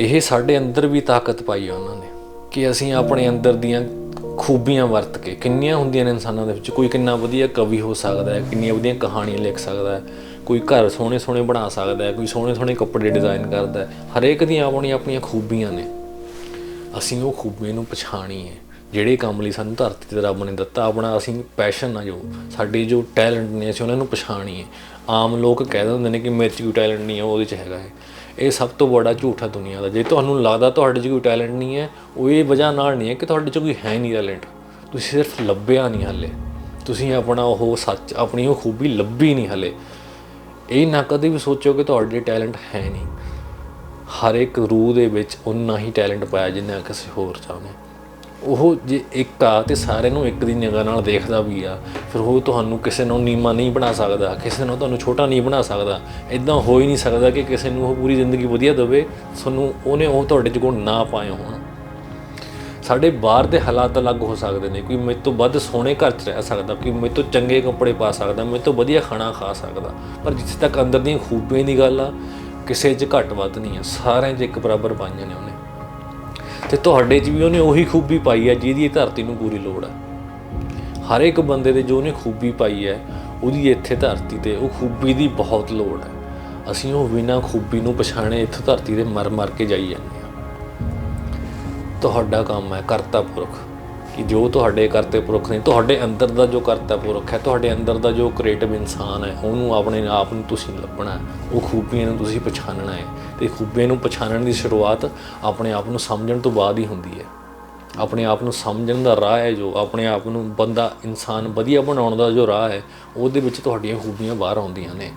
Speaker 1: ਇਹ ਸਾਡੇ ਅੰਦਰ ਵੀ ਤਾਕਤ ਪਾਈ ਆ ਉਹਨਾਂ ਨੇ ਕਿ ਅਸੀਂ ਆਪਣੇ ਅੰਦਰ ਦੀਆਂ ਖੂਬੀਆਂ ਵਰਤ ਕੇ, ਕਿੰਨੀਆਂ ਹੁੰਦੀਆਂ ਨੇ ਇਨਸਾਨਾਂ ਦੇ ਵਿੱਚ, ਕੋਈ ਕਿੰਨਾ ਵਧੀਆ ਕਵੀ ਹੋ ਸਕਦਾ ਹੈ ਕਿੰਨੀਆਂ ਵਧੀਆ ਕਹਾਣੀਆਂ ਲਿਖ ਸਕਦਾ ਹੈ ਕੋਈ ਘਰ ਸੋਹਣੇ ਸੋਹਣੇ ਬਣਾ ਸਕਦਾ ਹੈ ਕੋਈ ਸੋਹਣੇ ਸੋਹਣੇ ਕੱਪੜੇ ਡਿਜ਼ਾਈਨ ਕਰਦਾ ਹੈ ਹਰੇਕ ਦੀਆਂ ਆਪਣੀਆਂ ਆਪਣੀਆਂ ਖੂਬੀਆਂ ਨੇ। ਅਸੀਂ ਉਹ ਖੂਬੀਆਂ ਨੂੰ ਪਛਾਣੀਏ ਜਿਹੜੇ ਕੰਮ ਲਈ ਸਾਨੂੰ ਧਰਤੀ ਤੇ ਰੱਬ ਨੇ ਦਿੱਤਾ, ਆਪਣਾ ਅਸੀਂ ਪੈਸ਼ਨ ਆ ਜੋ। ਸਾਡੇ ਜੋ ਟੈਲੈਂਟ ਨੇ, ਅਸੀਂ ਉਹਨਾਂ ਨੂੰ ਪਛਾਣੀਏ ਆਮ ਲੋਕ ਕਹਿ ਦਿੰਦੇ ਨੇ ਕਿ ਮੇਰੇ 'ਚ ਕੋਈ ਟੈਲੈਂਟ ਨਹੀਂ ਹੈ, ਉਹਦੇ 'ਚ ਹੈਗਾ ਹੈ ਇਹ ਸਭ ਤੋਂ ਵੱਡਾ ਝੂਠ ਹੈ ਦੁਨੀਆ ਦਾ। ਜੇ ਤੁਹਾਨੂੰ ਲੱਗਦਾ ਤੁਹਾਡੇ 'ਚ ਕੋਈ ਟੈਲੈਂਟ ਨਹੀਂ ਹੈ, ਉਹ ਇਹ ਵਜ੍ਹਾ ਨਾਲ ਨਹੀਂ ਹੈ ਕਿ ਤੁਹਾਡੇ 'ਚ ਕੋਈ ਹੈ ਨਹੀਂ ਟੈਲੈਂਟ ਤੁਸੀਂ ਸਿਰਫ ਲੱਭਿਆ ਨਹੀਂ ਹਲੇ। ਤੁਸੀਂ ਆਪਣਾ ਉਹ ਸੱਚ, ਆਪਣੀ ਉਹ ਖੂਬੀ ਲੱਭੀ ਨਹੀਂ ਹਲੇ। ਇਹ ਨਾ ਕਦੇ ਵੀ ਸੋਚੋ ਕਿ ਤੁਹਾਡੇ ਟੈਲੈਂਟ ਹੈ ਨਹੀਂ। ਹਰ ਇੱਕ ਰੂਹ ਦੇ ਵਿੱਚ ਉਨਾ ਹੀ ਟੈਲੈਂਟ ਪਾਇਆ ਜਿੰਨਾ ਕਿਸੇ ਹੋਰ ਚਾਹੁੰਦੇ ਉਹ ਜੇ ਇੱਕ ਆ ਤੇ ਸਾਰਿਆਂ ਨੂੰ ਇੱਕ ਦੀ ਨਿਗਾਹ ਨਾਲ ਦੇਖਦਾ ਵੀ ਆ, ਫਿਰ ਉਹ ਤੁਹਾਨੂੰ ਕਿਸੇ ਨੂੰ ਨੀਮਾ ਨਹੀਂ ਬਣਾ ਸਕਦਾ, ਕਿਸੇ ਨੂੰ ਤੁਹਾਨੂੰ ਛੋਟਾ ਨਹੀਂ ਬਣਾ ਸਕਦਾ। ਇਦਾਂ ਹੋ ਹੀ ਨਹੀਂ ਸਕਦਾ ਕਿ ਕਿਸੇ ਨੂੰ ਉਹ ਪੂਰੀ ਜ਼ਿੰਦਗੀ ਵਧੀਆ ਦੇਵੇ, ਤੁਹਾਨੂੰ ਉਹਨੇ ਉਹ ਤੁਹਾਡੇ ਚ ਗੁਣ ਨਾ ਪਾਏ ਹੋਣ। ਸਾਡੇ ਬਾਹਰ ਦੇ ਹਾਲਾਤ ਅਲੱਗ ਹੋ ਸਕਦੇ ਨੇ, ਕੋਈ ਮੇਰੇ ਤੋਂ ਵੱਧ ਸੋਹਣੇ ਘਰ 'ਚ ਰਹਿ ਸਕਦਾ, ਕੋਈ ਮੇਰੇ ਤੋਂ ਚੰਗੇ ਕੱਪੜੇ ਪਾ ਸਕਦਾ, ਮੇਰੇ ਤੋਂ ਵਧੀਆ ਖਾਣਾ ਖਾ ਸਕਦਾ। ਪਰ ਜਿੱਥੇ ਤੱਕ ਅੰਦਰ ਦੀਆਂ ਖੂਬੀਆਂ ਦੀ ਗੱਲ ਆ, ਕਿਸੇ 'ਚ ਘੱਟ ਵੱਧ ਨਹੀਂ ਆ, ਸਾਰਿਆਂ 'ਚ ਇੱਕ ਬਰਾਬਰ ਪਾਈਆਂ ਨੇ ਉਹਨੇ। ਤੇ ਤੁਹਾਡੇ 'ਚ ਵੀ ਉਹਨੇ ਉਹੀ ਖੂਬੀ ਪਾਈ ਹੈ ਜਿਹਦੀ ਇਹ ਧਰਤੀ ਨੂੰ ਪੂਰੀ ਲੋੜ ਹੈ। ਹਰ ਇੱਕ ਬੰਦੇ ਦੇ ਜੋ ਉਹਨੇ ਖੂਬੀ ਪਾਈ ਹੈ, ਉਹਦੀ ਇੱਥੇ ਧਰਤੀ ਤੇ ਉਹ ਖੂਬੀ ਦੀ ਬਹੁਤ ਲੋੜ ਹੈ। ਅਸੀਂ ਉਹ ਬਿਨਾਂ ਖੂਬੀ ਨੂੰ ਪਛਾਣੇ ਇੱਥੇ ਧਰਤੀ ਤੇ ਮਰ ਮਰ ਕੇ ਜਾਈ ਜਾਂਦੇ ਹਾਂ। ਤੁਹਾਡਾ ਕੰਮ ਹੈ ਕਰਤਾ ਪੁਰਖ। ਕਿ ਜੋ ਤੁਹਾਡੇ ਕਰਤੇ ਪੁਰਖ ਨੇ, ਤੁਹਾਡੇ ਅੰਦਰ ਦਾ ਜੋ ਕਰਤਾ ਪੁਰਖ ਹੈ, ਤੁਹਾਡੇ ਅੰਦਰ ਦਾ ਜੋ ਕ੍ਰੀਏਟਿਵ ਇਨਸਾਨ ਹੈ, ਉਹਨੂੰ ਆਪਣੇ ਆਪ ਨੂੰ ਤੁਸੀਂ ਲੱਭਣਾ ਉਹ ਖੂਬੀਆਂ ਨੂੰ ਤੁਸੀਂ ਪਛਾਣਨਾ ਹੈ। ਤੇ ਖੂਬੀਆਂ ਨੂੰ ਪਛਾਣਨ ਦੀ ਸ਼ੁਰੂਆਤ ਆਪਣੇ ਆਪ ਨੂੰ ਸਮਝਣ ਤੋਂ ਬਾਅਦ ਹੀ ਹੁੰਦੀ ਹੈ। ਆਪਣੇ ਆਪ ਨੂੰ ਸਮਝਣ ਦਾ ਰਾਹ ਹੈ ਜੋ, ਆਪਣੇ ਆਪ ਨੂੰ ਬੰਦਾ, ਇਨਸਾਨ ਵਧੀਆ ਬਣਾਉਣ ਦਾ ਜੋ ਰਾਹ ਹੈ, ਉਹਦੇ ਵਿੱਚ ਤੁਹਾਡੀਆਂ ਖੂਬੀਆਂ ਬਾਹਰ ਆਉਂਦੀਆਂ ਨੇ।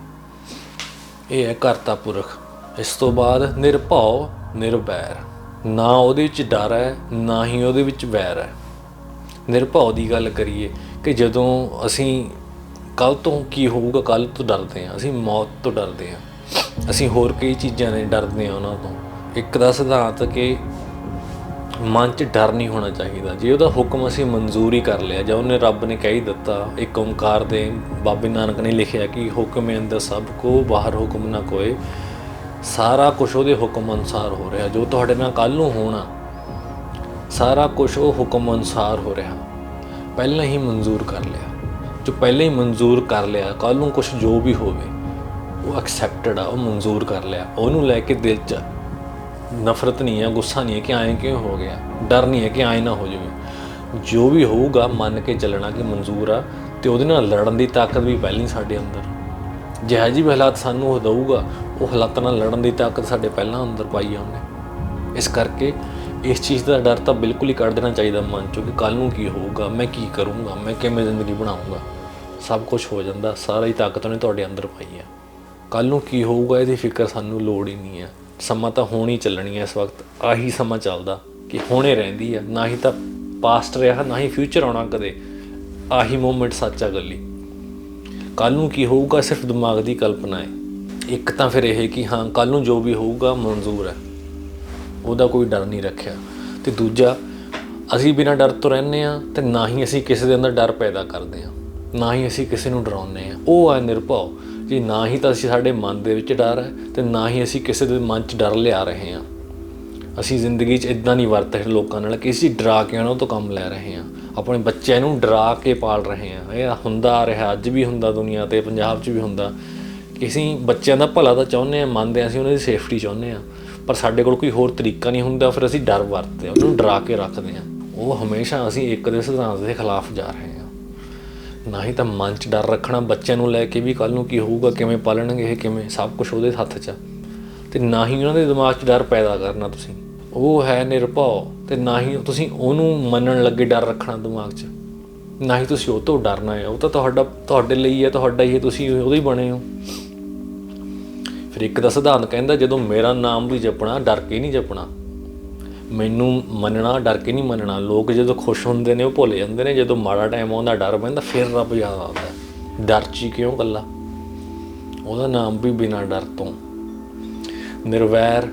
Speaker 1: ਇਹ ਹੈ ਕਰਤਾ ਪੁਰਖ। ਇਸ ਤੋਂ ਬਾਅਦ ਨਿਰਭਉ, ਨਿਰਵੈਰ। ਨਾ ਉਹਦੇ ਵਿੱਚ ਡਰ ਹੈ, ਨਾ ਹੀ ਉਹਦੇ ਵਿੱਚ ਵੈਰ ਹੈ। ਨਿਰਭਉ ਦੀ ਗੱਲ ਕਰੀਏ ਕਿ ਜਦੋਂ ਅਸੀਂ ਕੱਲ ਤੋਂ ਕੀ ਹੋਊਗਾ ਕੱਲ ਤੋਂ ਡਰਦੇ ਹਾਂ, ਅਸੀਂ ਮੌਤ ਤੋਂ ਡਰਦੇ ਹਾਂ। ਅਸੀਂ ਹੋਰ ਕਈ ਚੀਜ਼ਾਂ ਨੇ ਡਰਦੇ ਹਾਂ ਉਹਨਾਂ ਤੋਂ। ਇੱਕ ਦਾ ਸਿਧਾਂਤ ਕਿ ਮਨ 'ਚ ਡਰ ਨਹੀਂ ਹੋਣਾ ਚਾਹੀਦਾ। ਜੇ ਉਹਦਾ ਹੁਕਮ ਅਸੀਂ ਮਨਜ਼ੂਰੀ ਕਰ ਲਿਆ, ਜਾਂ ਉਹਨੇ ਰੱਬ ਨੇ ਕਹਿ ਹੀ ਦਿੱਤਾ, ਇੱਕ ਓਮਕਾਰ ਦੇ ਬਾਬੇ ਨਾਨਕ ਨੇ ਲਿਖਿਆ ਕਿ ਹੁਕਮ ਅੰਦਰ ਸਭ ਕੋ, ਬਾਹਰ ਹੁਕਮ ਨਾ ਕੋਏ। ਸਾਰਾ ਕੁਝ ਉਹਦੇ ਹੁਕਮ ਅਨੁਸਾਰ ਹੋ ਰਿਹਾ। ਜੋ ਤੁਹਾਡੇ ਨਾਲ ਕੱਲ ਨੂੰ ਹੋਣਾ ਸਾਰਾ ਕੁਝ ਉਹ ਹੁਕਮ ਅਨੁਸਾਰ ਹੋ ਰਿਹਾ। ਪਹਿਲਾਂ ਹੀ ਮਨਜ਼ੂਰ ਕਰ ਲਿਆ। ਜੋ ਪਹਿਲਾਂ ਹੀ ਮਨਜ਼ੂਰ ਕਰ ਲਿਆ ਕੱਲ ਨੂੰ ਕੁਝ ਜੋ ਵੀ ਹੋਵੇ, ਉਹ ਐਕਸੈਪਟਡ ਆ, ਉਹ ਮਨਜ਼ੂਰ ਕਰ ਲਿਆ। ਉਹਨੂੰ ਲੈ ਕੇ ਦਿਲ 'ਚ ਨਫ਼ਰਤ ਨਹੀਂ ਹੈ ਗੁੱਸਾ ਨਹੀਂ ਹੈ ਕਿ ਐਂ ਕਿਉਂ ਹੋ ਗਿਆ? ਡਰ ਨਹੀਂ ਹੈ ਕਿ ਐਂ ਨਾ ਹੋ ਜਾਵੇ। ਜੋ ਵੀ ਹੋਊਗਾ, ਮੰਨ ਕੇ ਚੱਲਣਾ ਕਿ ਮਨਜ਼ੂਰ ਆ, ਤੇ ਉਹਦੇ ਨਾਲ ਲੜਨ ਦੀ ਤਾਕਤ ਵੀ ਪਹਿਲਾਂ ਹੀ ਸਾਡੇ ਅੰਦਰ। ਜਿਹੋ ਜਿਹੇ ਵੀ ਹਾਲਾਤ ਸਾਨੂੰ ਉਹ ਦਊਗਾ, ਉਹ ਹਾਲਾਤਾਂ ਨਾਲ ਲੜਨ ਦੀ ਤਾਕਤ ਸਾਡੇ ਪਹਿਲਾਂ ਅੰਦਰ ਪਾਈ ਆ ਉਹਨੇ। ਇਸ ਕਰਕੇ ਇਸ ਚੀਜ਼ ਦਾ ਡਰ ਤਾਂ ਬਿਲਕੁਲ ਹੀ ਕੱਢ ਦੇਣਾ ਚਾਹੀਦਾ ਮਨ ਚੋਂ ਕਿ ਕੱਲ ਨੂੰ ਕੀ ਹੋਊਗਾ, ਮੈਂ ਕੀ ਕਰੂੰਗਾ, ਮੈਂ ਕਿਵੇਂ ਜ਼ਿੰਦਗੀ ਬਣਾਉਂਗਾ ਸਭ ਕੁਝ ਹੋ ਜਾਂਦਾ, ਸਾਰਾ ਹੀ ਤਾਕਤ ਉਹਨੇ ਤੁਹਾਡੇ ਅੰਦਰ ਪਾਈ ਆ ਕੱਲ ਨੂੰ ਕੀ ਹੋਊਗਾ, ਇਹਦੀ ਫਿਕਰ ਸਾਨੂੰ ਲੋੜ ਹੀ ਨਹੀਂ ਹੈ। ਸਮਾਂ ਤਾਂ ਹੁਣ ਹੀ ਚੱਲਣੀ ਹੈ ਇਸ ਵਕਤ, ਆਹੀ ਸਮਾਂ ਚੱਲਦਾ ਕਿ ਹੁਣੇ ਰਹਿੰਦੀ ਆ ਨਾ ਹੀ ਤਾਂ ਪਾਸਟ ਰਿਹਾ, ਨਾ ਹੀ ਫਿਊਚਰ ਆਉਣਾ ਕਦੇ। ਆਹੀ ਮੂਮੈਂਟ ਸੱਚਾ ਗੱਲੀ ਕੱਲ ਨੂੰ ਕੀ ਹੋਊਗਾ, ਸਿਰਫ ਦਿਮਾਗ ਦੀ ਕਲਪਨਾ ਹੈ। ਇੱਕ ਤਾਂ ਫਿਰ ਇਹ ਕਿ ਹਾਂ ਕੱਲ ਨੂੰ ਜੋ ਵੀ ਹੋਊਗਾ, ਮਨਜ਼ੂਰ ਹੈ। ਉਹਦਾ ਕੋਈ ਡਰ ਨਹੀਂ ਰੱਖਿਆ। ਤੇ ਦੂਜਾ, ਅਸੀਂ ਬਿਨਾਂ ਡਰ ਤੋਂ ਰਹਿੰਦੇ ਆ ਤੇ ਨਾ ਹੀ ਅਸੀਂ ਕਿਸੇ ਦੇ ਅੰਦਰ ਡਰ ਪੈਦਾ ਕਰਦੇ ਆ ਨਾ ਹੀ ਅਸੀਂ ਕਿਸੇ ਨੂੰ ਡਰਾਉਂਦੇ ਆ ਉਹ ਆ ਨਿਰਭਉ। ਜੀ, ਨਾ ਹੀ ਤਾਂ ਅਸੀਂ ਸਾਡੇ ਮਨ ਦੇ ਵਿੱਚ ਡਰ ਹੈ ਤੇ ਨਾ ਹੀ ਅਸੀਂ ਕਿਸੇ ਦੇ ਮਨ 'ਚ ਡਰ ਲਿਆ ਰਹੇ ਆ ਅਸੀਂ ਜ਼ਿੰਦਗੀ 'ਚ ਇਦਾਂ ਨਹੀਂ ਵਰਤ ਰਹੇ ਲੋਕਾਂ ਨਾਲ ਕਿ ਅਸੀਂ ਡਰਾ ਕੇ ਉਹਨਾਂ ਤੋਂ ਕੰਮ ਲੈ ਰਹੇ ਆ ਆਪਣੇ ਬੱਚਿਆਂ ਨੂੰ ਡਰਾ ਕੇ ਪਾਲ ਰਹੇ ਆ ਇਹ ਹੁੰਦਾ ਆ ਰਿਹਾ, ਅੱਜ ਵੀ ਹੁੰਦਾ ਦੁਨੀਆ ਤੇ, ਪੰਜਾਬ 'ਚ ਵੀ ਹੁੰਦਾ। ਕਿ ਅਸੀਂ ਬੱਚਿਆਂ ਦਾ ਭਲਾ ਤਾਂ ਚਾਹੁੰਦੇ ਆ ਮੰਨਦੇ ਆ ਅਸੀਂ ਉਹਨਾਂ ਦੀ ਸੇਫਟੀ ਚਾਹੁੰਦੇ ਆ ਪਰ ਸਾਡੇ ਕੋਲ ਕੋਈ ਹੋਰ ਤਰੀਕਾ ਨਹੀਂ ਹੁੰਦਾ, ਫਿਰ ਅਸੀਂ ਡਰ ਵਰਤਦੇ ਹਾਂ, ਉਹਨੂੰ ਡਰਾ ਕੇ ਰੱਖਦੇ ਹਾਂ। ਉਹ ਹਮੇਸ਼ਾ ਅਸੀਂ ਇੱਕ ਦੇ ਸਿਧਾਂਤ ਦੇ ਖਿਲਾਫ ਜਾ ਰਹੇ ਹਾਂ। ਨਾ ਹੀ ਤਾਂ ਮਨ 'ਚ ਡਰ ਰੱਖਣਾ ਬੱਚਿਆਂ ਨੂੰ ਲੈ ਕੇ ਵੀ ਕੱਲ ਨੂੰ ਕੀ ਹੋਊਗਾ, ਕਿਵੇਂ ਪਾਲਣਗੇ ਇਹ, ਕਿਵੇਂ, ਸਭ ਕੁਝ ਉਹਦੇ ਹੱਥ 'ਚ ਆ। ਤੇ ਨਾ ਹੀ ਉਹਨਾਂ ਦੇ ਦਿਮਾਗ 'ਚ ਡਰ ਪੈਦਾ ਕਰਨਾ ਤੁਸੀਂ। ਉਹ ਹੈ ਨਿਰਭਉ ਤੇ ਨਾ ਹੀ ਤੁਸੀਂ ਉਹਨੂੰ ਮੰਨਣ ਲੱਗੇ ਡਰ ਰੱਖਣਾ ਦਿਮਾਗ 'ਚ। ਨਾ ਹੀ ਤੁਸੀਂ ਉਹ ਤੋਂ ਡਰਨਾ ਹੈ, ਉਹ ਤਾਂ ਤੁਹਾਡਾ, ਤੁਹਾਡੇ ਲਈ ਹੈ, ਤੁਹਾਡਾ ਹੀ ਹੈ, ਤੁਸੀਂ ਉਹਦੇ ਹੀ ਬਣੇ ਹੋ। ਫਿਰ ਇੱਕ ਦਾ ਸਿਧਾਂਤ ਕਹਿੰਦਾ, ਜਦੋਂ ਮੇਰਾ ਨਾਮ ਵੀ ਜਪਣਾ, ਡਰ ਕੇ ਨਹੀਂ ਜਪਣਾ। ਮੈਨੂੰ ਮੰਨਣਾ, ਡਰ ਕੇ ਨਹੀਂ ਮੰਨਣਾ। ਲੋਕ ਜਦੋਂ ਖੁਸ਼ ਹੁੰਦੇ ਨੇ, ਉਹ ਭੁੱਲ ਜਾਂਦੇ ਨੇ। ਜਦੋਂ ਮਾੜਾ ਟਾਈਮ ਆਉਂਦਾ, ਡਰ ਪੈਂਦਾ, ਫਿਰ ਰੱਬ ਯਾਦ ਆਉਂਦਾ। ਡਰ ਚ ਹੀ ਕਿਉਂ ਕੱਲਾ ਉਹਦਾ ਨਾਮ ਵੀ ਬਿਨਾਂ ਡਰ ਤੋਂ। ਨਿਰਵੈਰ,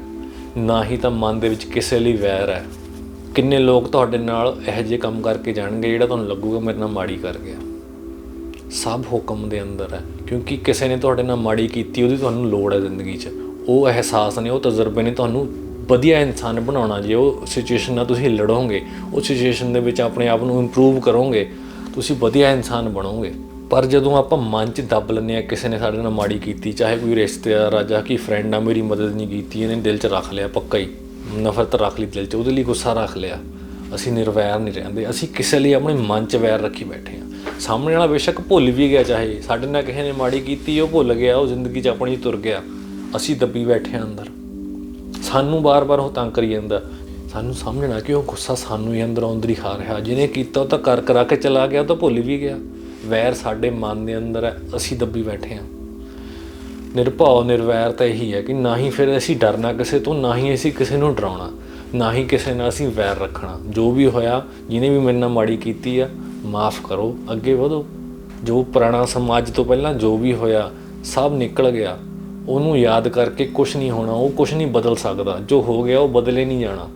Speaker 1: ਨਾ ਹੀ ਤਾਂ ਮਨ ਦੇ ਵਿੱਚ ਕਿਸੇ ਲਈ ਵੈਰ ਹੈ। ਕਿੰਨੇ ਲੋਕ ਤੁਹਾਡੇ ਨਾਲ ਇਹੋ ਜਿਹੇ ਕੰਮ ਕਰਕੇ ਜਾਣਗੇ, ਜਿਹੜਾ ਤੁਹਾਨੂੰ ਲੱਗੂਗਾ ਮੇਰੇ ਨਾਲ ਮਾੜੀ ਕਰ ਗਿਆ। ਸਭ ਹੁਕਮ ਦੇ ਅੰਦਰ ਹੈ। ਕਿਉਂਕਿ ਕਿਸੇ ਨੇ ਤੁਹਾਡੇ ਨਾਲ ਮਾੜੀ ਕੀਤੀ, ਉਹਦੀ ਤੁਹਾਨੂੰ ਲੋੜ ਹੈ ਜ਼ਿੰਦਗੀ 'ਚ। ਉਹ ਅਹਿਸਾਸ ਨੇ ਉਹ ਤਜਰਬੇ ਨੇ ਤੁਹਾਨੂੰ ਵਧੀਆ ਇਨਸਾਨ ਬਣਾਉਣਾ ਜੇ ਉਹ ਸਿਚੁਏਸ਼ਨ ਨਾਲ ਤੁਸੀਂ ਲੜੋਗੇ ਉਹ ਸਿਚੁਏਸ਼ਨ ਦੇ ਵਿੱਚ ਆਪਣੇ ਆਪ ਨੂੰ ਇੰਪਰੂਵ ਕਰੋਗੇ, ਤੁਸੀਂ ਵਧੀਆ ਇਨਸਾਨ ਬਣੋਗੇ। ਪਰ ਜਦੋਂ ਆਪਾਂ ਮਨ 'ਚ ਦੱਬ ਲੈਂਦੇ ਆ ਕਿਸੇ ਨੇ ਸਾਡੇ ਨਾਲ ਮਾੜੀ ਕੀਤੀ, ਚਾਹੇ ਕੋਈ ਰਿਸ਼ਤੇਦਾਰ ਆ ਜਾਂ ਕੀ ਫਰੈਂਡ ਆ, ਮੇਰੀ ਮਦਦ ਨਹੀਂ ਕੀਤੀ, ਇਹਨੇ ਦਿਲ 'ਚ ਰੱਖ ਲਿਆ ਪੱਕਾ ਹੀ। ਨਫ਼ਰਤ ਰੱਖ ਲਈ ਦਿਲ 'ਚ, ਉਹਦੇ ਲਈ ਗੁੱਸਾ ਰੱਖ ਲਿਆ। ਅਸੀਂ ਨਿਰਵੈਰ ਨਹੀਂ ਰਹਿੰਦੇ, ਅਸੀਂ ਕਿਸੇ ਲਈ ਆਪਣੇ ਮਨ 'ਚ ਵੈਰ ਰੱਖੀ ਬੈਠੇ ਆ ਸਾਹਮਣੇ ਵਾਲਾ ਬੇਸ਼ੱਕ ਭੁੱਲ ਵੀ ਗਿਆ, ਚਾਹੇ ਸਾਡੇ ਨਾਲ ਕਿਸੇ ਨੇ ਮਾੜੀ ਕੀਤੀ, ਉਹ ਭੁੱਲ ਗਿਆ, ਉਹ ਜ਼ਿੰਦਗੀ 'ਚ ਆਪਣੀ ਤੁਰ ਗਿਆ। ਅਸੀਂ ਦੱਬੀ ਬੈਠੇ ਆ ਅੰਦਰ। ਸਾਨੂੰ ਬਾਰ-ਬਾਰ ਉਹ ਤੰਗ ਕਰੀ ਜਾਂਦਾ। ਸਾਨੂੰ ਸਮਝਣਾ ਕਿ ਉਹ ਗੁੱਸਾ? ਸਾਨੂੰ ਹੀ ਅੰਦਰੋਂ ਅੰਦਰ ਹੀ। ਖਾ ਰਿਹਾ ਜਿਹਨੇ ਕੀਤਾ ਉਹ ਤਾਂ ਕਰ ਕਰਾ ਕੇ ਚਲਾ ਗਿਆ, ਉਹ ਤਾਂ ਭੁੱਲ ਵੀ ਗਿਆ। ਵੈਰ ਸਾਡੇ ਮਨ ਦੇ ਅੰਦਰ ਹੈ, ਅਸੀਂ ਦੱਬੀ ਬੈਠੇ ਹਾਂ। ਨਿਰਭਉ, ਨਿਰਵੈਰ ਤਾਂ ਇਹੀ ਹੈ ਕਿ ਨਾ ਹੀ ਫਿਰ ਅਸੀਂ ਡਰਨਾ ਕਿਸੇ ਤੋਂ, ਨਾ ਹੀ ਅਸੀਂ ਕਿਸੇ ਨੂੰ ਡਰਾਉਣਾ। ਨਾ ਹੀ ਕਿਸੇ ਨਾਲ ਅਸੀਂ ਵੈਰ ਰੱਖਣਾ। ਜੋ ਵੀ ਹੋਇਆ, ਜਿਹਨੇ ਵੀ ਮੇਰੇ ਨਾਲ ਮਾੜੀ ਕੀਤੀ ਆ, ਮਾਫ ਕਰੋ, ਅੱਗੇ ਵਧੋ। ਜੋ ਪੁਰਾਣਾ ਸਮਾਜ ਤੋਂ ਪਹਿਲਾਂ ਜੋ ਵੀ ਹੋਇਆ, ਸਭ ਨਿਕਲ ਗਿਆ। ਉਹਨੂੰ ਯਾਦ ਕਰਕੇ ਕੁਝ ਨਹੀਂ ਹੋਣਾ, ਉਹ ਕੁਝ ਨਹੀਂ ਬਦਲ ਸਕਦਾ। ਜੋ ਹੋ ਗਿਆ, ਉਹ ਬਦਲੇ ਨਹੀਂ ਜਾਣਾ।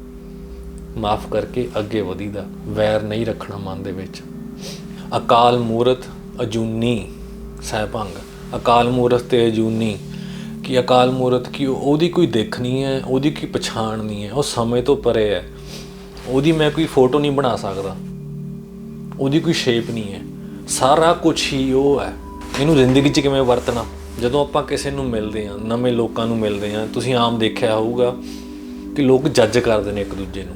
Speaker 1: ਮਾਫ ਕਰਕੇ ਅੱਗੇ ਵਧੀਦਾ। ਵੈਰ ਨਹੀਂ ਰੱਖਣਾ ਮਨ ਦੇ ਵਿੱਚ। ਅਕਾਲ ਮੂਰਤ ਅਜੂਨੀ ਸਹਿਭੰਗ ਅਕਾਲ ਮੂਰਤ ਤੇ ਅਜੂਨੀ। ਕਿ ਅਕਾਲ ਮੂਰਤ ਕੀ ਉਹਦੀ ਕੋਈ ਦਿੱਖ ਨਹੀਂ ਹੈ, ਉਹਦੀ ਕੋਈ ਪਛਾਣ ਨਹੀਂ ਹੈ, ਉਹ ਸਮੇਂ ਤੋਂ ਪਰੇ ਹੈ। ਉਹਦੀ ਮੈਂ ਕੋਈ ਫੋਟੋ ਨਹੀਂ ਬਣਾ ਸਕਦਾ। ਉਹਦੀ ਕੋਈ ਸ਼ੇਪ ਨਹੀਂ ਹੈ। ਸਾਰਾ ਕੁਝ ਹੀ ਉਹ ਹੈ। ਇਹਨੂੰ ਜ਼ਿੰਦਗੀ 'ਚ ਕਿਵੇਂ ਵਰਤਣਾ? ਜਦੋਂ ਆਪਾਂ ਕਿਸੇ ਨੂੰ ਮਿਲਦੇ ਆ ਨਵੇਂ ਲੋਕਾਂ ਨੂੰ ਮਿਲਦੇ ਆ ਤੁਸੀਂ ਆਮ ਦੇਖਿਆ ਹੋਊਗਾ ਕਿ ਲੋਕ ਜੱਜ ਕਰਦੇ ਨੇ ਇੱਕ ਦੂਜੇ ਨੂੰ।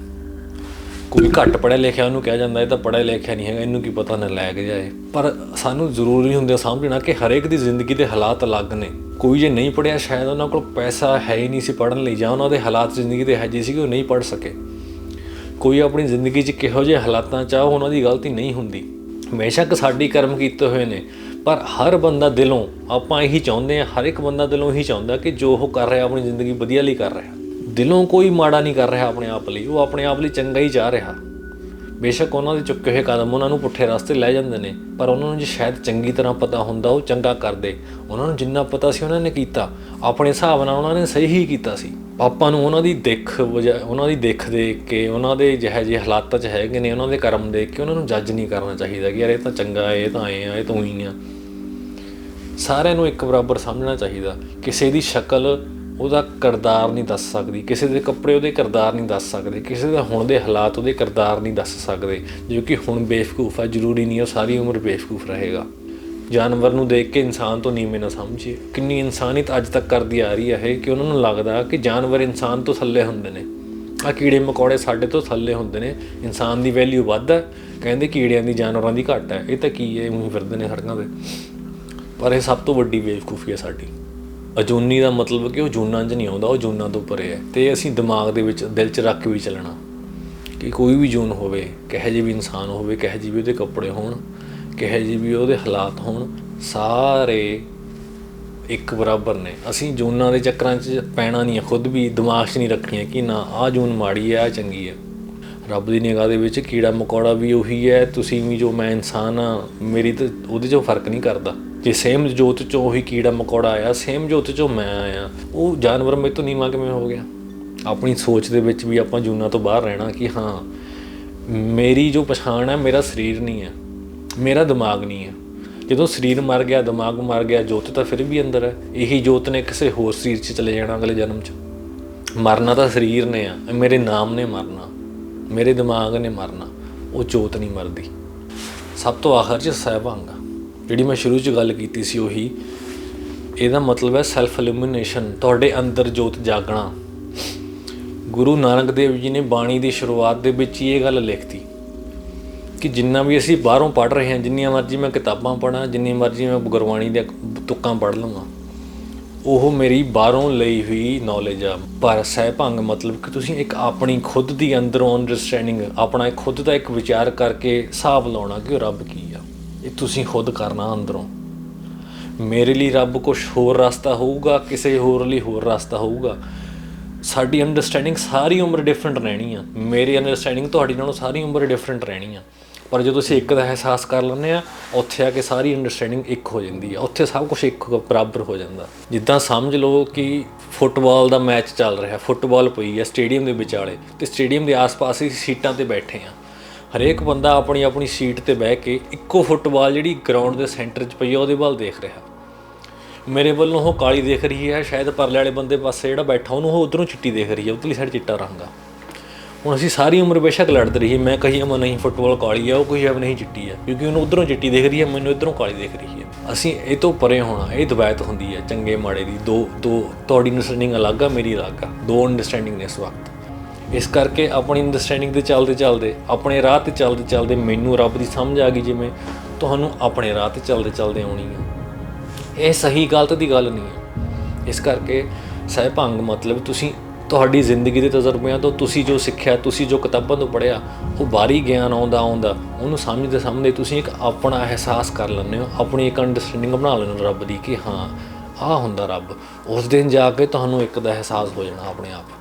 Speaker 1: ਕੋਈ ਘੱਟ ਪੜਿਆ ਲਿਖਿਆ ਉਹਨੂੰ ਕਿਹਾ ਜਾਂਦਾ, ਇਹ ਤਾਂ ਪੜਿਆ ਲਿਖਿਆ ਨਹੀਂ ਹੈਗਾ, ਇਹਨੂੰ ਕੀ ਪਤਾ ਨਾ ਲੈ ਕੇ ਜਾਏ। ਪਰ ਸਾਨੂੰ ਜ਼ਰੂਰੀ ਨਹੀਂ ਹੁੰਦਾ ਸਮਝਣਾ ਕਿ ਹਰੇਕ ਦੀ ਜ਼ਿੰਦਗੀ ਦੇ ਹਾਲਾਤ ਅਲੱਗ ਨੇ। ਕੋਈ ਜੇ ਨਹੀਂ ਪੜਿਆ ਸ਼ਾਇਦ ਉਹਨਾਂ ਕੋਲ ਪੈਸਾ ਹੈ ਹੀ ਨਹੀਂ ਸੀ ਪੜਨ ਲਈ, ਜਾਂ ਉਹਨਾਂ ਦੇ ਹਾਲਾਤ ਜ਼ਿੰਦਗੀ ਦੇ ਇਹੋ ਜਿਹੇ ਸੀ ਕਿ ਉਹ ਨਹੀਂ ਪੜ ਸਕੇ। ਕੋਈ ਆਪਣੀ ਜ਼ਿੰਦਗੀ 'ਚ ਕਿਹੋ ਜਿਹੇ ਹਾਲਾਤਾਂ 'ਚ ਆ ਉਹਨਾਂ ਦੀ ਗਲਤੀ ਨਹੀਂ ਹੁੰਦੀ। ਬੇਸ਼ੱਕ ਸਾਡੀ ਕਰਮ ਕੀਤੇ ਹੋਏ ਨੇ, ਪਰ ਹਰ ਬੰਦਾ ਦਿਲੋਂ ਆਪਾਂ ਇਹੀ ਚਾਹੁੰਦੇ ਆ ਹਰ ਇੱਕ ਬੰਦਾ ਦਿਲੋਂ ਇਹੀ ਚਾਹੁੰਦਾ ਕਿ ਜੋ ਉਹ ਕਰ ਰਿਹਾ, ਆਪਣੀ ਜ਼ਿੰਦਗੀ ਵਧੀਆ ਲਈ ਕਰ ਰਿਹਾ। ਦਿਲੋਂ ਕੋਈ ਮਾੜਾ ਨਹੀਂ ਕਰ ਰਿਹਾ ਆਪਣੇ ਆਪ ਲਈ, ਉਹ ਆਪਣੇ ਆਪ ਲਈ ਚੰਗਾ ਹੀ ਚਾਹ ਰਿਹਾ। ਬੇਸ਼ੱਕ ਉਹਨਾਂ ਦੇ ਚੁੱਕੇ ਹੋਏ ਕਦਮ ਉਹਨਾਂ ਨੂੰ ਪੁੱਠੇ ਰਸਤੇ ਲੈ ਜਾਂਦੇ ਨੇ, ਪਰ ਉਹਨਾਂ ਨੂੰ ਜੇ ਸ਼ਾਇਦ ਚੰਗੀ ਤਰ੍ਹਾਂ ਪਤਾ ਹੁੰਦਾ, ਉਹ ਚੰਗਾ ਕਰਦੇ। ਉਹਨਾਂ ਨੂੰ ਜਿੰਨਾ ਪਤਾ ਸੀ ਉਹਨਾਂ ਨੇ ਕੀਤਾ। ਆਪਣੇ ਹਿਸਾਬ ਨਾਲ ਉਹਨਾਂ ਨੇ ਸਹੀ ਹੀ ਕੀਤਾ ਸੀ। ਪਾਪਾ ਨੂੰ ਉਹਨਾਂ ਦੀ ਦਿੱਖ ਵਜਾ, ਉਹਨਾਂ ਦੀ ਦਿੱਖ ਦੇਖ ਕੇ, ਉਹਨਾਂ ਦੇ ਜਿਹੇ ਜਿਹੇ ਹਾਲਾਤਾਂ 'ਚ ਹੈਗੇ ਨੇ, ਉਹਨਾਂ ਦੇ ਕਰਮ ਦੇਖ ਕੇ ਉਹਨਾਂ ਨੂੰ ਜੱਜ ਨਹੀਂ ਕਰਨਾ ਚਾਹੀਦਾ ਕਿ ਯਾਰ ਇਹ ਤਾਂ ਚੰਗਾ ਹੈ, ਇਹ ਤਾਂ ਐ ਆ, ਇਹ ਤਾਂ ਉਹੀ ਆ। ਸਾਰਿਆਂ ਨੂੰ ਇੱਕ ਬਰਾਬਰ ਸਮਝਣਾ ਚਾਹੀਦਾ। ਕਿਸੇ ਦੀ ਸ਼ਕਲ ਉਹਦਾ ਕਿਰਦਾਰ ਨਹੀਂ ਦੱਸ ਸਕਦੀ, ਕਿਸੇ ਦੇ ਕੱਪੜੇ ਉਹਦੇ ਕਿਰਦਾਰ ਨਹੀਂ ਦੱਸ ਸਕਦੇ, ਕਿਸੇ ਦੇ ਹੁਣ ਦੇ ਹਾਲਾਤ ਉਹਦੇ ਕਿਰਦਾਰ ਨਹੀਂ ਦੱਸ ਸਕਦੇ, ਜੋ ਕਿ ਹੁਣ ਬੇਵਕੂਫ ਆ, ਜ਼ਰੂਰੀ ਨਹੀਂ ਉਹ ਸਾਰੀ ਉਮਰ ਬੇਵਕੂਫ ਰਹੇਗਾ। ਜਾਨਵਰ ਨੂੰ ਦੇਖ ਕੇ ਇਨਸਾਨ ਤੋਂ ਨੀਵੇਂ ਨਾ ਸਮਝੇ ਕਿੰਨੀ ਇਨਸਾਨੀਅਤ ਅੱਜ ਤੱਕ ਕਰਦੀ ਆ ਰਹੀ ਹੈ ਇਹ, ਕਿ ਉਹਨਾਂ ਨੂੰ ਲੱਗਦਾ ਕਿ ਜਾਨਵਰ ਇਨਸਾਨ ਤੋਂ ਥੱਲੇ ਹੁੰਦੇ ਨੇ। ਆ ਕੀੜੇ ਮਕੌੜੇ ਸਾਡੇ ਤੋਂ ਥੱਲੇ ਹੁੰਦੇ ਨੇ, ਇਨਸਾਨ ਦੀ ਵੈਲਿਊ ਵੱਧ ਹੈ ਕਹਿੰਦੇ ਕੀੜਿਆਂ ਦੀ, ਜਾਨਵਰਾਂ ਦੀ ਘੱਟ ਹੈ ਇਹ ਤਾਂ ਕੀ ਹੈ ਉਹੀ ਫਿਰਦੇ ਨੇ ਸੜਕਾਂ ਤੇ। ਪਰ ਇਹ ਸਭ ਤੋਂ ਵੱਡੀ ਬੇਵਕੂਫੀ ਹੈ ਸਾਡੀ। ਅਜੂਨੀ ਦਾ ਮਤਲਬ ਕਿ ਉਹ ਜੂਨਾਂ 'ਚ ਨਹੀਂ ਆਉਂਦਾ, ਉਹ ਜੂਨਾਂ ਤੋਂ ਪਰੇ ਹੈ ਤੇ ਅਸੀਂ ਦਿਮਾਗ ਦੇ ਵਿੱਚ, ਦਿਲ 'ਚ ਰੱਖ ਕੇ ਵੀ ਚੱਲਣਾ ਕਿ ਕੋਈ ਵੀ ਜੂਨ ਹੋਵੇ, ਕਹੇ ਜਿਹੇ ਵੀ ਇਨਸਾਨ ਹੋਵੇ, ਕਹੇ ਜਿਹੇ ਵੀ ਉਹਦੇ ਕੱਪੜੇ ਹੋਣ, ਕਹੇ ਜਿਹੇ ਵੀ ਉਹਦੇ ਹਾਲਾਤ ਹੋਣ, ਸਾਰੇ ਇੱਕ ਬਰਾਬਰ ਨੇ। ਅਸੀਂ ਜੂਨਾਂ ਦੇ ਚੱਕਰਾਂ 'ਚ ਪੈਣਾ ਨਹੀਂ ਹੈ, ਖੁਦ ਵੀ ਦਿਮਾਗ 'ਚ ਨਹੀਂ ਰੱਖਣੀ ਕਿ ਨਾ, ਆਹ ਜੂਨ ਮਾੜੀ ਹੈ, ਆਹ ਚੰਗੀ ਹੈ। ਰੱਬ ਦੀ ਨਿਗਾਹ ਦੇ ਵਿੱਚ ਕੀੜਾ ਮਕੌੜਾ ਵੀ ਉਹੀ ਹੈ, ਤੁਸੀਂ ਵੀ ਜੋ ਮੈਂ ਇਨਸਾਨ ਆ ਮੇਰੀ ਤਾਂ ਉਹਦੇ 'ਚੋਂ ਫ਼ਰਕ ਨਹੀਂ ਕਰਦਾ। ਜੇ ਸੇਮ ਜੋਤ 'ਚੋਂ ਉਹੀ ਕੀੜਾ ਮਕੌੜਾ ਆਇਆ, ਸੇਮ ਜੋਤ 'ਚੋਂ ਮੈਂ ਆਇਆ, ਉਹ ਜਾਨਵਰ ਮੇਰੇ ਤੋਂ ਨੀਵਾਂ ਕਿਵੇਂ ਹੋ ਗਿਆ? ਆਪਣੀ ਸੋਚ ਦੇ ਵਿੱਚ ਵੀ ਆਪਾਂ ਜੂਨਾਂ ਤੋਂ ਬਾਹਰ ਰਹਿਣਾ ਕਿ ਹਾਂ, ਮੇਰੀ ਜੋ ਪਛਾਣ ਹੈ, ਮੇਰਾ ਸਰੀਰ ਨਹੀਂ ਹੈ, ਮੇਰਾ ਦਿਮਾਗ ਨਹੀਂ ਹੈ। ਜਦੋਂ ਸਰੀਰ ਮਰ ਗਿਆ, ਦਿਮਾਗ ਮਰ ਗਿਆ, ਜੋਤ ਤਾਂ ਫਿਰ ਵੀ ਅੰਦਰ ਹੈ। ਇਹੀ ਜੋਤ ਨੇ ਕਿਸੇ ਹੋਰ ਸਰੀਰ 'ਚ ਚਲੇ ਜਾਣਾ ਅਗਲੇ ਜਨਮ 'ਚ। ਮਰਨਾ ਤਾਂ ਸਰੀਰ ਨੇ ਆ, ਮੇਰੇ ਨਾਮ ਨੇ ਮਰਨਾ। ਮੇਰੇ ਦਿਮਾਗ ਨੇ ਮਰਨਾ, ਉਹ ਜੋਤ ਨਹੀਂ ਮਰਦੀ। ਸਭ ਤੋਂ ਆਖਰ 'ਚ ਸਹਿਭੰਗ ਜਿਹੜੀ ਮੈਂ ਸ਼ੁਰੂ 'ਚ ਗੱਲ ਕੀਤੀ ਸੀ ਉਹੀ, ਇਹਦਾ ਮਤਲਬ ਹੈ ਸੈਲਫ ਇਲੂਮੀਨੇਸ਼ਨ ਤੁਹਾਡੇ ਅੰਦਰ ਜੋਤ ਜਾਗਣਾ। ਗੁਰੂ ਨਾਨਕ ਦੇਵ ਜੀ ਨੇ ਬਾਣੀ ਦੀ ਸ਼ੁਰੂਆਤ ਦੇ ਵਿੱਚ ਹੀ ਇਹ ਗੱਲ ਲਿਖਤੀ ਕਿ ਜਿੰਨਾ ਵੀ ਅਸੀਂ ਬਾਹਰੋਂ ਪੜ੍ਹ ਰਹੇ ਹਾਂ, ਜਿੰਨੀਆਂ ਮਰਜ਼ੀ ਮੈਂ ਕਿਤਾਬਾਂ ਪੜ੍ਹਾਂ, ਜਿੰਨੀ ਮਰਜ਼ੀ ਮੈਂ ਗੁਰਬਾਣੀ ਦੇ ਤੁਕਾਂ ਪੜ੍ਹ ਲਵਾਂ ਉਹ ਮੇਰੀ ਬਾਹਰੋਂ ਲਈ ਹੋਈ ਨੌਲੇਜ ਆ। ਪਰ ਸਹਿਭੰਗ ਮਤਲਬ ਕਿ ਤੁਸੀਂ ਇੱਕ ਆਪਣੀ ਖੁਦ ਦੀ ਅੰਦਰੋਂ ਅੰਡਰਸਟੈਂਡਿੰਗ ਆਪਣਾ ਇੱਕ ਖੁਦ ਦਾ ਇੱਕ ਵਿਚਾਰ ਕਰਕੇ ਹਿਸਾਬ ਲਾਉਣਾ ਕਿ ਉਹ ਰੱਬ ਕੀ ਆ। ਇਹ ਤੁਸੀਂ ਖੁਦ ਕਰਨਾ ਅੰਦਰੋਂ। ਮੇਰੇ ਲਈ ਰੱਬ ਕੁਝ ਹੋਰ ਰਸਤਾ ਹੋਊਗਾ, ਕਿਸੇ ਹੋਰ ਲਈ ਹੋਰ ਰਸਤਾ ਹੋਊਗਾ। ਸਾਡੀ ਅੰਡਰਸਟੈਂਡਿੰਗ ਸਾਰੀ ਉਮਰ ਡਿਫਰੈਂਟ ਰਹਿਣੀ ਆ। ਮੇਰੀ ਅੰਡਰਸਟੈਂਡਿੰਗ ਤੁਹਾਡੀ ਨਾਲੋਂ ਸਾਰੀ ਉਮਰ ਡਿਫਰੈਂਟ ਰਹਿਣੀ ਆ। ਪਰ ਜਦੋਂ ਅਸੀਂ ਇੱਕ ਦਾ ਅਹਿਸਾਸ ਕਰ ਲੈਂਦੇ ਆ ਉੱਥੇ ਆ ਕੇ ਸਾਰੀ ਅੰਡਰਸਟੈਂਡਿੰਗ ਇੱਕ ਹੋ ਜਾਂਦੀ ਆ। ਉੱਥੇ ਸਭ ਕੁਝ ਇੱਕ ਬਰਾਬਰ ਹੋ ਜਾਂਦਾ। ਜਿੱਦਾਂ ਸਮਝ ਲਓ ਕਿ ਫੁੱਟਬਾਲ ਦਾ ਮੈਚ ਚੱਲ ਰਿਹਾ, ਫੁੱਟਬਾਲ ਪਈ ਆ ਸਟੇਡੀਅਮ ਦੇ ਵਿਚਾਲੇ ਤੇ ਸਟੇਡੀਅਮ ਦੇ ਆਸ-ਪਾਸ ਹੀ ਸੀਟਾਂ ਤੇ ਬੈਠੇ ਆ। ਹਰੇਕ ਬੰਦਾ ਆਪਣੀ ਆਪਣੀ ਸੀਟ ਤੇ ਬਹਿ ਕੇ ਇੱਕੋ ਫੁੱਟਬਾਲ ਜਿਹੜੀ ਗਰਾਊਂਡ ਦੇ ਸੈਂਟਰ 'ਚ ਪਈ ਆ, ਉਹਦੇ ਵੱਲ ਦੇਖ ਰਿਹਾ। ਮੇਰੇ ਵੱਲੋਂ ਉਹ ਕਾਲੀ ਦੇਖ ਰਹੀ ਹੈ, ਸ਼ਾਇਦ ਪਰਲੇ ਵਾਲੇ ਬੰਦੇ ਪਾਸੇ ਜਿਹੜਾ ਬੈਠਾ, ਉਹਨੂੰ ਉਹ ਉਧਰੋਂ ਚਿੱਟੀ ਦੇਖ ਰਹੀ ਹੈ, ਉਧਰਲੀ ਸਾਈਡ ਚਿੱਟਾ ਰੰਗ ਆ। ਹੁਣ ਅਸੀਂ ਸਾਰੀ ਉਮਰ ਬੇਸ਼ੱਕ ਲੜਦੇ ਰਹੀ ਮੈਂ ਕਹੀ ਮੈਂ ਨਹੀਂ, ਫੁੱਟਬਾਲ ਕਾਲੀ ਆ, ਉਹ ਕੋਈ ਨਹੀਂ ਚਿੱਟੀ ਆ, ਕਿਉਂਕਿ ਉਹਨੂੰ ਉਧਰੋਂ ਚਿੱਟੀ ਦੇਖ ਰਹੀ ਹੈ ਮੈਨੂੰ ਇਧਰੋਂ ਕਾਲੀ ਦੇਖ ਰਹੀ ਹੈ ਅਸੀਂ ਇਹ ਤੋਂ ਪਰੇ ਹੋਣਾ, ਇਹ ਦਵਾਇਤ ਹੁੰਦੀ ਹੈ ਚੰਗੇ ਮਾੜੇ ਦੀ, ਦੋ ਦੋ, ਤੁਹਾਡੀ ਅੰਡਰਸਟੈਂਡਿੰਗ ਅਲੱਗ ਆ, ਮੇਰੀ ਅਲੱਗ ਆ, ਦੋ ਅੰਡਰਸਟੈਂਡਿੰਗ ਨੇ ਇਸ ਵਕਤ। ਇਸ ਕਰਕੇ ਆਪਣੀ ਅੰਡਰਸਟੈਂਡਿੰਗ ਦੇ ਚੱਲਦੇ ਚੱਲਦੇ, ਆਪਣੇ ਰਾਹ ਤੇ ਚੱਲਦੇ ਚੱਲਦੇ ਮੈਨੂੰ ਰੱਬ ਦੀ ਸਮਝ ਆ ਗਈ, ਜਿਵੇਂ ਤੁਹਾਨੂੰ ਆਪਣੇ ਰਾਹ ਤੇ ਚੱਲਦੇ ਚੱਲਦੇ ਆਉਣੀ ਆ। ਇਹ ਸਹੀ ਗਲਤ ਦੀ ਗੱਲ ਨਹੀਂ ਹੈ ਇਸ ਕਰਕੇ ਸਹਿਭੰਗ ਮਤਲਬ ਤੁਸੀਂ ਤੁਹਾਡੀ ਜ਼ਿੰਦਗੀ ਦੇ ਤਜਰਬਿਆਂ ਤੋਂ ਤੁਸੀਂ ਜੋ ਸਿੱਖਿਆ, ਤੁਸੀਂ ਜੋ ਕਿਤਾਬਾਂ ਤੋਂ ਪੜ੍ਹਿਆ, ਉਹ ਬਾਹਰੀ ਗਿਆਨ ਆਉਂਦਾ ਆਉਂਦਾ। ਉਹਨੂੰ ਸਮਝਦੇ ਸਮਝਦੇ ਤੁਸੀਂ ਇੱਕ ਆਪਣਾ ਅਹਿਸਾਸ ਕਰ ਲੈਂਦੇ ਹੋ, ਆਪਣੀ ਇੱਕ ਅੰਡਰਸਟੈਂਡਿੰਗ ਬਣਾ ਲੈਂਦੇ ਹੋ ਰੱਬ ਦੀ ਕਿ ਹਾਂ, ਆਹ ਹੁੰਦਾ ਰੱਬ। ਉਸ ਦਿਨ ਜਾ ਕੇ ਤੁਹਾਨੂੰ ਇੱਕ ਦਾ ਅਹਿਸਾਸ ਹੋ ਜਾਣਾ ਆਪਣੇ ਆਪ।